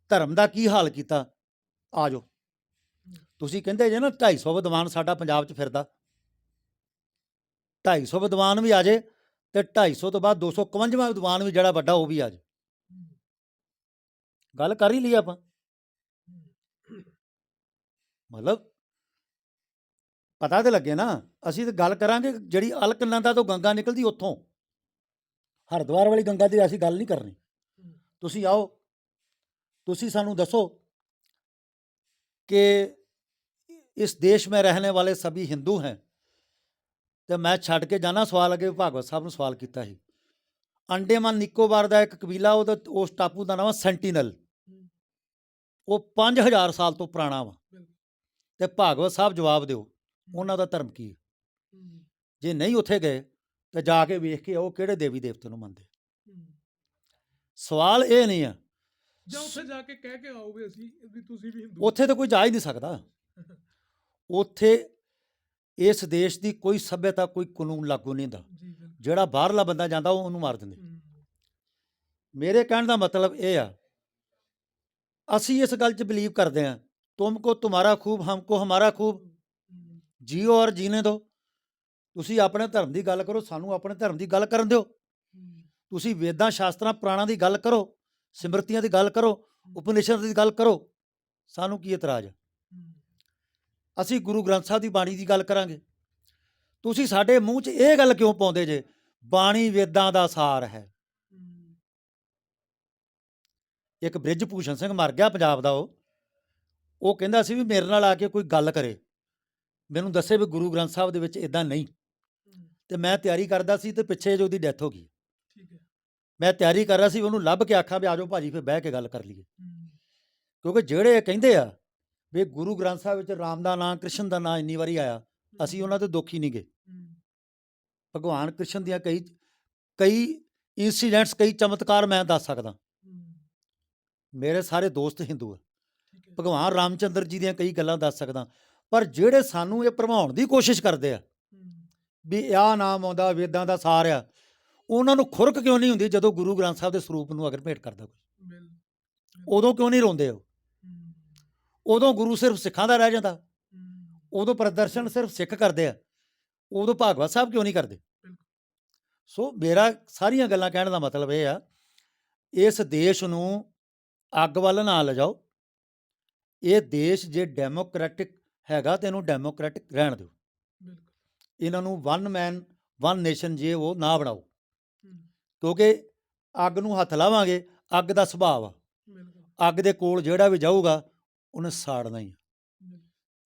ਧਰਮ ਦਾ ਕੀ ਹਾਲ ਕੀਤਾ? ਆ ਜਾਓ। ਤੁਸੀਂ ਕਹਿੰਦੇ ਜੇ ਨਾ 250 ਵਿਦਵਾਨ ਸਾਡਾ ਪੰਜਾਬ 'ਚ ਫਿਰਦਾ। 250 ਵਿਦਵਾਨ ਵੀ ਆ ਜੇ ਤੇ 250 ਤੋਂ ਬਾਅਦ 251ਵਾਂ ਵਿਦਵਾਨ ਵੀ ਜਿਹੜਾ ਵੱਡਾ ਉਹ ਵੀ ਆ ਜੇ। ਗੱਲ ਕਰ ਹੀ ਲਈ ਆਪਾਂ। ਮਤਲਬ ਪਤਾ ਤੇ ਲੱਗੇ ਨਾ, ਅਸੀਂ ਤਾਂ ਗੱਲ ਕਰਾਂਗੇ ਜਿਹੜੀ ਅਲਕਨੰਦਾ ਤੋਂ ਗੰਗਾ ਨਿਕਲਦੀ ਉੱਥੋਂ। ਹਰਿਦੁਆਰ ਵਾਲੀ ਗੰਗਾ ਦੀ ਅਸੀਂ ਗੱਲ ਨਹੀਂ ਕਰਨੀ ਹੂੰ, ਤੁਸੀਂ ਆਓ ਤੁਸੀਂ ਸਾਨੂੰ ਦੱਸੋ कि इस देश में रहने वाले सभी हिंदू हैं ਤੇ ਮੈਂ ਛੱਡ ਕੇ ਜਾਣਾ ਸਵਾਲ ਅੱਗੇ ਭਾਗਵਤ ਸਾਹਿਬ ਨੂੰ ਸਵਾਲ ਕੀਤਾ ਸੀ ਅੰਡੇਮਾਨ ਨਿਕੋਬਾਰ ਦਾ ਇੱਕ ਕਬੀਲਾ ਉਹਦਾ ਉਸ ਟਾਪੂ ਦਾ ਨਾਮ ਹੈ ਸੈਂਟੀਨਲ ਹੂੰ, ਉਹ 5000 ਸਾਲ ਤੋਂ ਪੁਰਾਣਾ ਵਾ ਬਿਲਕੁਲ। ਤੇ ਭਾਗਵਤ ਸਾਹਿਬ ਜਵਾਬ ਦਿਓ ਉਹਨਾਂ ਦਾ ਧਰਮ ਕੀ ਹੈ ਹੂੰ, ਜੇ ਨਹੀਂ ਉੱਥੇ ਗਏ ਤੇ ਜਾ ਕੇ ਵੇਖ ਕੇ ਆਓ ਕਿਹੜੇ ਦੇਵੀ ਦੇਵਤੇ ਨੂੰ ਮੰਨਦੇ। ਸਵਾਲ ਇਹ ਨਹੀਂ ਆ। ਜਾਂ ਉੱਥੇ ਜਾ ਕੇ ਕਹਿ ਕੇ ਆਓ ਵੀ ਅਸੀਂ ਵੀ ਤੁਸੀਂ ਵੀ ਹਿੰਦੂ ਉੱਥੇ ਤਾਂ ਕੋਈ ਜਾ ਹੀ ਨਹੀਂ ਸਕਦਾ। ਉੱਥੇ ਇਸ ਦੇਸ਼ ਦੀ ਕੋਈ ਸਭਿਅਤਾ ਕੋਈ ਕਾਨੂੰਨ ਲਾਗੂ ਨਹੀਂ ਹੁੰਦਾ। ਜਿਹੜਾ ਬਾਹਰਲਾ ਬੰਦਾ ਜਾਂਦਾ ਉਹ ਉਹਨੂੰ ਮਾਰ ਦਿੰਦੇ। ਮੇਰੇ ਕਹਿਣ ਦਾ ਮਤਲਬ ਇਹ ਆ ਅਸੀਂ ਇਸ ਗੱਲ 'ਚ ਬਲੀਵ ਕਰਦੇ ਹਾਂ ਤੁਮਕੋ ਤੁਮਾਰਾ ਖੂਬ ਹਮਕੋ ਹਮਾਰਾ ਖੂਬ। ਜੀਓ ਔਰ ਜੀਨੇ ਦਿਓ ਤੁਸੀਂ ਆਪਣੇ ਧਰਮ ਦੀ ਗੱਲ ਕਰੋ, ਸਾਨੂੰ ਆਪਣੇ ਧਰਮ ਦੀ ਗੱਲ ਕਰਨ ਦਿਓ। ਤੁਸੀਂ ਵੇਦਾਂ, ਸ਼ਾਸਤਰਾਂ, ਪੁਰਾਣਾਂ ਦੀ ਗੱਲ ਕਰੋ, ਸਿਮਰਤੀਆਂ ਦੀ ਗੱਲ ਕਰੋ, ਉਪਨਿਸ਼ਦ ਦੀ ਗੱਲ ਕਰੋ, ਸਾਨੂੰ ਕੀ ਇਤਰਾਜ਼? ਅਸੀਂ ਗੁਰੂ ਗ੍ਰੰਥ ਸਾਹਿਬ ਦੀ ਬਾਣੀ ਦੀ ਗੱਲ ਕਰਾਂਗੇ। ਤੁਸੀਂ ਸਾਡੇ ਮੂੰਹ 'ਚ ਇਹ ਗੱਲ ਕਿਉਂ ਪਾਉਂਦੇ ਜੇ? ਬਾਣੀ ਵੇਦਾਂ ਦਾ ਸਾਰ ਹੈ। ਇੱਕ ਬ੍ਰਿਜ ਭੂਸ਼ਣ ਸਿੰਘ ਮਰ ਗਿਆ ਪੰਜਾਬ ਦਾ ਉਹ। ਉਹ ਕਹਿੰਦਾ ਸੀ ਵੀ ਮੇਰੇ ਨਾਲ ਆ ਕੇ ਕੋਈ ਗੱਲ ਕਰੇ। ਮੈਨੂੰ ਦੱਸੇ ਵੀ ਗੁਰੂ ਗ੍ਰੰਥ ਸਾਹਿਬ ਦੇ ਵਿੱਚ ਇਦਾਂ ਨਹੀਂ। ਤੇ ਮੈਂ ਤਿਆਰੀ ਕਰਦਾ ਸੀ ਤੇ ਪਿੱਛੇ ਜੋ ਉਹਦੀ ਡੈਥ ਹੋ ਗਈ। ਠੀਕ ਹੈ। ਮੈਂ ਤਿਆਰੀ ਕਰ ਰਿਹਾ ਸੀ ਉਹਨੂੰ ਲੱਭ ਕੇ ਆਖਾਂ ਵੀ ਆਜੋ ਭਾਜੀ ਫਿਰ ਬਹਿ ਕੇ ਗੱਲ ਕਰ ਲਈਏ। ਕਿਉਂਕਿ ਜਿਹੜੇ ਕਹਿੰਦੇ ਆ ਵੀ ਗੁਰੂ ਗ੍ਰੰਥ ਸਾਹਿਬ ਵਿੱਚ ਰਾਮ ਦਾ ਨਾਮ ਕ੍ਰਿਸ਼ਨ ਦਾ ਨਾਮ ਇੰਨੀ ਵਾਰੀ ਆਇਆ ਅਸੀਂ ਉਹਨਾਂ ਤੇ ਦੁਖੀ ਨਹੀਂ ਗਏ। ਭਗਵਾਨ ਕ੍ਰਿਸ਼ਨ ਦੀਆਂ ਕਈ ਕਈ ਇਨਸੀਡੈਂਟਸ ਕਈ ਚਮਤਕਾਰ ਮੈਂ ਦੱਸ ਸਕਦਾ। ਮੇਰੇ ਸਾਰੇ ਦੋਸਤ ਹਿੰਦੂ ਆ। ਭਗਵਾਨ ਰਾਮਚੰਦਰ ਜੀ ਦੀਆਂ ਕਈ ਗੱਲਾਂ ਦੱਸ ਸਕਦਾ। ਪਰ ਜਿਹੜੇ ਸਾਨੂੰ ਇਹ ਭਰਮਾਉਣ ਦੀ ਕੋਸ਼ਿਸ਼ ਕਰਦੇ ਆ ਵੀ ਆਹ ਨਾਮ ਆਉਂਦਾ ਵੇਦਾਂ ਦਾ ਸਾਰ ਆ। ਉਹਨਾਂ ਨੂੰ ਖੁਰਕ ਕਿਉਂ ਨਹੀਂ ਹੁੰਦੀ ਜਦੋਂ ਗੁਰੂ ਗ੍ਰੰਥ ਸਾਹਿਬ ਦੇ ਸਰੂਪ ਨੂੰ ਅਗਰ ਭੇਟ ਕਰਦਾ ਕੋਈ? ਉਦੋਂ ਕਿਉਂ ਨਹੀਂ ਰੋਂਦੇ ਉਹ? ਉਦੋਂ ਗੁਰੂ ਸਿਰਫ ਸਿੱਖਾਂ ਦਾ ਰਹਿ ਜਾਂਦਾ। ਉਦੋਂ ਪ੍ਰਦਰਸ਼ਨ ਸਿਰਫ ਸਿੱਖ ਕਰਦੇ ਆ। ਉਦੋਂ ਭਾਗਵਤ ਸਾਹਿਬ ਕਿਉਂ ਨਹੀਂ ਕਰਦੇ? ਸੋ ਮੇਰਾ ਸਾਰੀਆਂ ਗੱਲਾਂ ਕਹਿਣ ਦਾ ਮਤਲਬ ਇਹ ਆ ਇਸ ਦੇਸ਼ ਨੂੰ ਅੱਗ ਵੱਲ ਨਾ ਲਿਜਾਓ। ਇਹ ਦੇਸ਼ ਜੇ ਡੈਮੋਕ੍ਰੈਟਿਕ ਹੈਗਾ ਤੇ ਇਹਨੂੰ ਡੈਮੋਕ੍ਰੈਟਿਕ ਰਹਿਣ ਦਿਓ। ਇਹਨਾਂ ਨੂੰ ਵਨ ਮੈਨ ਵਨ ਨੇਸ਼ਨ ਜੇ ਉਹ ਨਾ ਬਣਾਓ। ਕਿਉਂਕਿ ਅੱਗ ਨੂੰ ਹੱਥ ਲਾਵਾਂਗੇ ਅੱਗ ਦਾ ਸੁਭਾਅ ਆ ਅੱਗ ਦੇ ਕੋਲ ਜਿਹੜਾ ਵੀ ਜਾਊਗਾ ਉਹਨੇ ਸਾੜਨਾ ਹੀ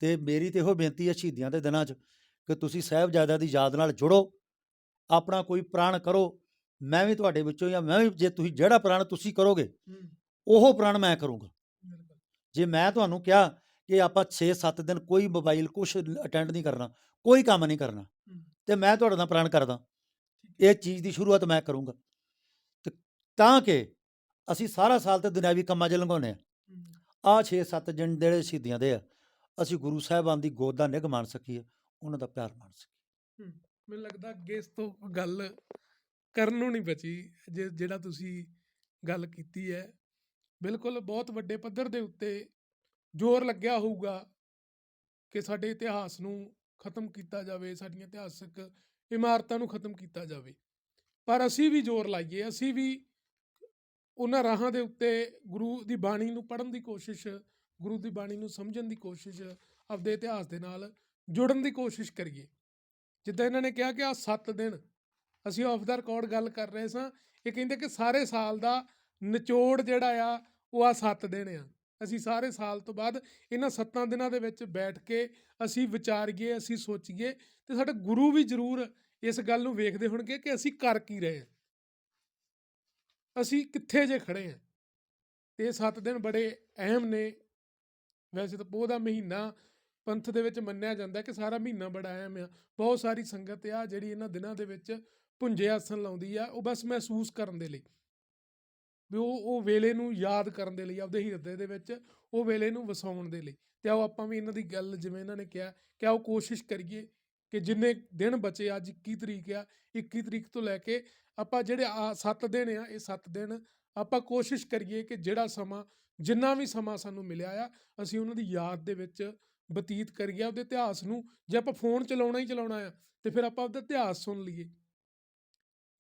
ਤੇ ਮੇਰੀ ਤੇ ਇਹੋ ਬੇਨਤੀ ਹੈ ਸ਼ਹੀਦੀਆਂ ਦੇ ਦਿਨਾਂ 'ਚ ਕਿ ਤੁਸੀਂ ਸਾਹਿਬਜ਼ਾਦਿਆਂ ਦੀ ਯਾਦ ਨਾਲ ਜੁੜੋ। ਆਪਣਾ ਕੋਈ ਪ੍ਰਾਣ ਕਰੋ। ਮੈਂ ਵੀ ਤੁਹਾਡੇ ਵਿੱਚੋਂ ਜਾਂ ਮੈਂ ਵੀ ਜੇ ਤੁਸੀਂ ਜਿਹੜਾ ਪ੍ਰਾਣ ਤੁਸੀਂ ਕਰੋਗੇ ਉਹ ਪ੍ਰਾਣ ਮੈਂ ਕਰੂੰਗਾ। ਜੇ ਮੈਂ ਤੁਹਾਨੂੰ ਕਿਹਾ ਕਿ ਆਪਾਂ 6-7 ਦਿਨ ਕੋਈ ਮੋਬਾਈਲ ਕੁਛ ਅਟੈਂਡ ਨਹੀਂ ਕਰਨਾ ਕੋਈ ਕੰਮ ਨਹੀਂ ਕਰਨਾ। ਤੇ ਮੈਂ ਤੁਹਾਡੇ ਨਾਲ ਪ੍ਰਾਣ ਕਰਦਾ ਇਹ ਚੀਜ਼ ਦੀ ਸ਼ੁਰੂਆਤ ਮੈਂ ਕਰੂੰਗਾ। ਤੇ ਤਾਂ ਕਿ ਅਸੀਂ ਸਾਰਾ ਸਾਲ ਤੇ ਦੁਨਿਆਵੀ ਕੰਮਾਂ 'ਚ ਲੰਘਾਉਂਦੇ ਆ ਆ 6-7 ਦਿਨ ਜਿਹੜੇ ਸ਼ਹੀਦੀਆਂ ਦੇ ਆ ਅਸੀਂ ਗੁਰੂ ਸਾਹਿਬਾਨ ਦੀ ਗੋਦ ਦਾ ਨਿੱਘ ਮਾਣ ਸਕੀਏ ਉਹਨਾਂ ਦਾ ਪਿਆਰ ਮਾਣ ਸਕੀਏ। ਮੈਨੂੰ ਲੱਗਦਾ ਅੱਗੇ ਇਸ ਤੋਂ ਗੱਲ ਕਰਨ ਨੂੰ ਨਹੀਂ ਬਚੀ ਜਿਹੜਾ ਤੁਸੀਂ ਗੱਲ ਕੀਤੀ ਹੈ। ਬਿਲਕੁਲ ਬਹੁਤ ਵੱਡੇ ਪੱਧਰ ਦੇ ਉੱਤੇ ਜ਼ੋਰ ਲੱਗਿਆ ਹੋਊਗਾ ਕਿ ਸਾਡੇ ਇਤਿਹਾਸ ਨੂੰ ਖਤਮ ਕੀਤਾ ਜਾਵੇ, ਸਾਡੀਆਂ ਇਤਿਹਾਸਕ ਇਮਾਰਤਾਂ ਨੂੰ ਖਤਮ ਕੀਤਾ ਜਾਵੇ। ਪਰ ਅਸੀਂ ਵੀ ਜ਼ੋਰ ਲਾਈਏ, ਅਸੀਂ ਵੀ ਉਹਨਾਂ ਰਾਹਾਂ ਦੇ ਉੱਤੇ ਗੁਰੂ ਦੀ ਬਾਣੀ ਨੂੰ ਪੜ੍ਹਨ ਦੀ ਕੋਸ਼ਿਸ਼, ਗੁਰੂ ਦੀ ਬਾਣੀ ਨੂੰ ਸਮਝਣ ਦੀ ਕੋਸ਼ਿਸ਼, ਆਪਦੇ ਇਤਿਹਾਸ ਦੇ ਨਾਲ ਜੁੜਨ ਦੀ ਕੋਸ਼ਿਸ਼ ਕਰੀਏ। ਜਿੱਦਾਂ ਇਹਨਾਂ ਨੇ ਕਿਹਾ ਕਿ ਆ 7 ਦਿਨ ਅਸੀਂ ਆਫ ਦਾ ਰਿਕਾਰਡ ਗੱਲ ਕਰ ਰਹੇ ਸਾਂ, ਇਹ ਕਹਿੰਦੇ ਕਿ ਸਾਰੇ ਸਾਲ ਦਾ ਨਿਚੋੜ ਜਿਹੜਾ ਆ, ਉਹ ਆ 7 ਦਿਨ ਆ। ਅਸੀਂ ਸਾਰੇ ਸਾਲ ਤੋਂ ਬਾਅਦ ਇਹਨਾਂ 7 ਦਿਨਾਂ ਦੇ ਵਿੱਚ ਬੈਠ ਕੇ ਅਸੀਂ ਵਿਚਾਰੀਏ, ਅਸੀਂ ਸੋਚੀਏ ਤੇ ਸਾਡੇ ਗੁਰੂ ਵੀ ਜ਼ਰੂਰ ਇਸ ਗੱਲ ਨੂੰ ਵੇਖਦੇ ਹੋਣਗੇ ਕਿ ਅਸੀਂ ਕਰ ਕੀ ਰਹੇ ਹਾਂ। ਅਸੀਂ ਕਿੱਥੇ ਜੇ ਖੜੇ ਹਾਂ। ਤੇ ਇਹ 7 ਦਿਨ ਬੜੇ ਅਹਿਮ ਨੇ। ਵੈਸੇ ਤਾਂ ਪੋਹ ਦਾ ਮਹੀਨਾ ਪੰਥ ਦੇ ਵਿੱਚ ਮੰਨਿਆ ਜਾਂਦਾ ਕਿ ਸਾਰਾ ਮਹੀਨਾ ਬੜਾ ਅਹਿਮ ਆ। ਬਹੁਤ ਸਾਰੀ ਸੰਗਤ ਆ ਜਿਹੜੀ ਇਹਨਾਂ ਦਿਨਾਂ ਦੇ ਵਿੱਚ ਪੁੰਜੇ ਆਸਣ ਲਾਉਂਦੀ ਆ, ਉਹ ਬਸ ਮਹਿਸੂਸ ਕਰਨ ਦੇ ਲਈ। ਵੀ ਉਹ ਉਹ ਵੇਲੇ ਨੂੰ ਯਾਦ ਕਰਨ ਦੇ ਲਈ, ਆਪਦੇ ਹਿਰਦੇ ਦੇ ਵਿੱਚ ਉਹ ਵੇਲੇ ਨੂੰ ਵਸਾਉਣ ਦੇ ਲਈ। ਤੇ ਆਓ ਆਪਾਂ ਵੀ ਇਹਨਾਂ ਦੀ ਗੱਲ, ਜਿਵੇਂ ਇਹਨਾਂ ਨੇ ਕਿਹਾ, ਕਿ ਆਓ ਕੋਸ਼ਿਸ਼ ਕਰੀਏ ਕਿ ਜਿੰਨੇ ਦਿਨ ਬਚੇ, ਅੱਜ 21 ਤਰੀਕ ਆ 21 ਤਰੀਕ ਤੋਂ ਲੈ ਕੇ ਆਪਾਂ ਜਿਹੜੇ ਆ 7 ਦਿਨ ਆ, ਇਹ 7 ਦਿਨ ਆਪਾਂ ਕੋਸ਼ਿਸ਼ ਕਰੀਏ ਕਿ ਜਿਹੜਾ ਸਮਾਂ, ਜਿੰਨਾ ਵੀ ਸਮਾਂ ਸਾਨੂੰ ਮਿਲਿਆ ਆ, ਅਸੀਂ ਉਹਨਾਂ ਦੀ ਯਾਦ ਦੇ ਵਿੱਚ ਬਤੀਤ ਕਰੀਏ ਉਹਦੇ ਇਤਿਹਾਸ ਨੂੰ। ਜੇ ਆਪਾਂ ਫੋਨ ਚਲਾਉਣਾ ਹੀ ਚਲਾਉਣਾ ਆ, ਤੇ ਫਿਰ ਆਪਾਂ ਉਹਦਾ ਇਤਿਹਾਸ ਸੁਣ ਲਈਏ।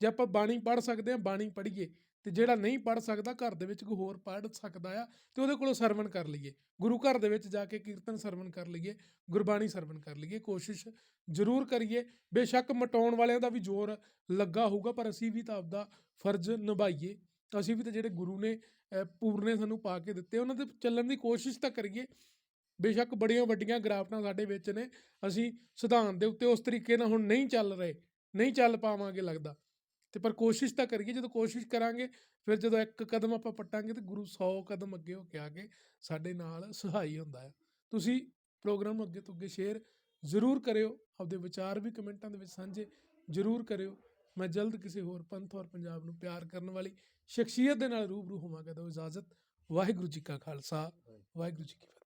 ਜੇ ਆਪਾਂ ਬਾਣੀ ਪੜ੍ਹ ਸਕਦੇ ਆ, ਬਾਣੀ ਪੜ੍ਹੀਏ ਤੇ ਜਿਹੜਾ ਨਹੀਂ ਪੜ੍ਹ ਸਕਦਾ ਘਰ ਦੇ ਵਿੱਚ ਕੋਈ ਹੋਰ ਪੜ੍ਹ ਸਕਦਾ ਆ, ਤੇ ਉਹਦੇ ਕੋਲੋਂ ਸਰਵਣ ਕਰ ਲਈਏ। ਗੁਰੂ ਘਰ ਦੇ ਵਿੱਚ ਜਾ ਕੇ ਕੀਰਤਨ ਸਰਵਣ ਕਰ ਲਈਏ, ਗੁਰਬਾਣੀ ਸਰਵਣ ਕਰ ਲਈਏ, ਕੋਸ਼ਿਸ਼ ਜ਼ਰੂਰ ਕਰੀਏ। ਬੇਸ਼ੱਕ ਮਟਾਉਣ ਵਾਲਿਆਂ ਦਾ ਵੀ ਜ਼ੋਰ ਲੱਗਾ ਹੋਊਗਾ, ਪਰ ਅਸੀਂ ਵੀ ਤਾਂ ਆਪਦਾ ਫਰਜ਼ ਨਿਭਾਈਏ। ਅਸੀਂ ਵੀ ਤਾਂ ਜਿਹੜੇ ਗੁਰੂ ਨੇ ਪੂਰਨੇ ਸਾਨੂੰ ਪਾ ਕੇ ਦਿੱਤੇ, ਉਹਨਾਂ ਦੇ ਚੱਲਣ ਦੀ ਕੋਸ਼ਿਸ਼ ਤਾਂ ਕਰੀਏ। ਬੇਸ਼ੱਕ ਬੜੀਆਂ ਵੱਡੀਆਂ ਗ੍ਰਾਫਟਾਂ ਸਾਡੇ ਵਿੱਚ ਨੇ, ਅਸੀਂ ਸਿਧਾਂਤ ਦੇ ਉੱਤੇ ਉਸ ਤਰੀਕੇ ਨਾਲ ਹੁਣ ਨਹੀਂ ਚੱਲ ਰਹੇ, ਨਹੀਂ ਚੱਲ ਪਾਵਾਂਗੇ ਲੱਗਦਾ। ਤੇ ਪਰ ਕੋਸ਼ਿਸ਼ ਤਾਂ ਕਰੀਏ ਜਦੋਂ ਕੋਸ਼ਿਸ਼ ਕਰਾਂਗੇ ਫਿਰ ਜਦੋਂ ਇੱਕ ਕਦਮ ਆਪਾਂ ਪੱਟਾਂਗੇ ਤੇ ਗੁਰੂ 100 ਕਦਮ ਅੱਗੇ ਹੋ ਕੇ ਆ ਕੇ ਸਾਡੇ ਨਾਲ ਸਹਾਈ ਹੁੰਦਾ ਹੈ। ਤੁਸੀਂ ਪ੍ਰੋਗਰਾਮ ਨੂੰ ਅੱਗੇ ਤੋਂ ਅੱਗੇ ਸ਼ੇਅਰ ਜ਼ਰੂਰ ਕਰਿਓ ਆਪਦੇ ਵਿਚਾਰ ਵੀ ਕਮੈਂਟਾਂ ਦੇ ਵਿੱਚ ਸਾਂਝੇ ਜ਼ਰੂਰ ਕਰਿਓ। ਮੈਂ ਜਲਦ ਕਿਸੇ ਹੋਰ ਪੰਥ ਔਰ ਪੰਜਾਬ ਨੂੰ ਪਿਆਰ ਕਰਨ ਵਾਲੀ ਸ਼ਖਸੀਅਤ ਦੇ ਨਾਲ ਰੂਬਰੂ ਹੋਵਾਂਗਾ। ਤਾਂ ਇਜਾਜ਼ਤ ਵਾਹਿਗੁਰੂ ਜੀ ਕਾ ਖਾਲਸਾ ਵਾਹਿਗੁਰੂ ਜੀ ਕੀ ਫਤਿਹ।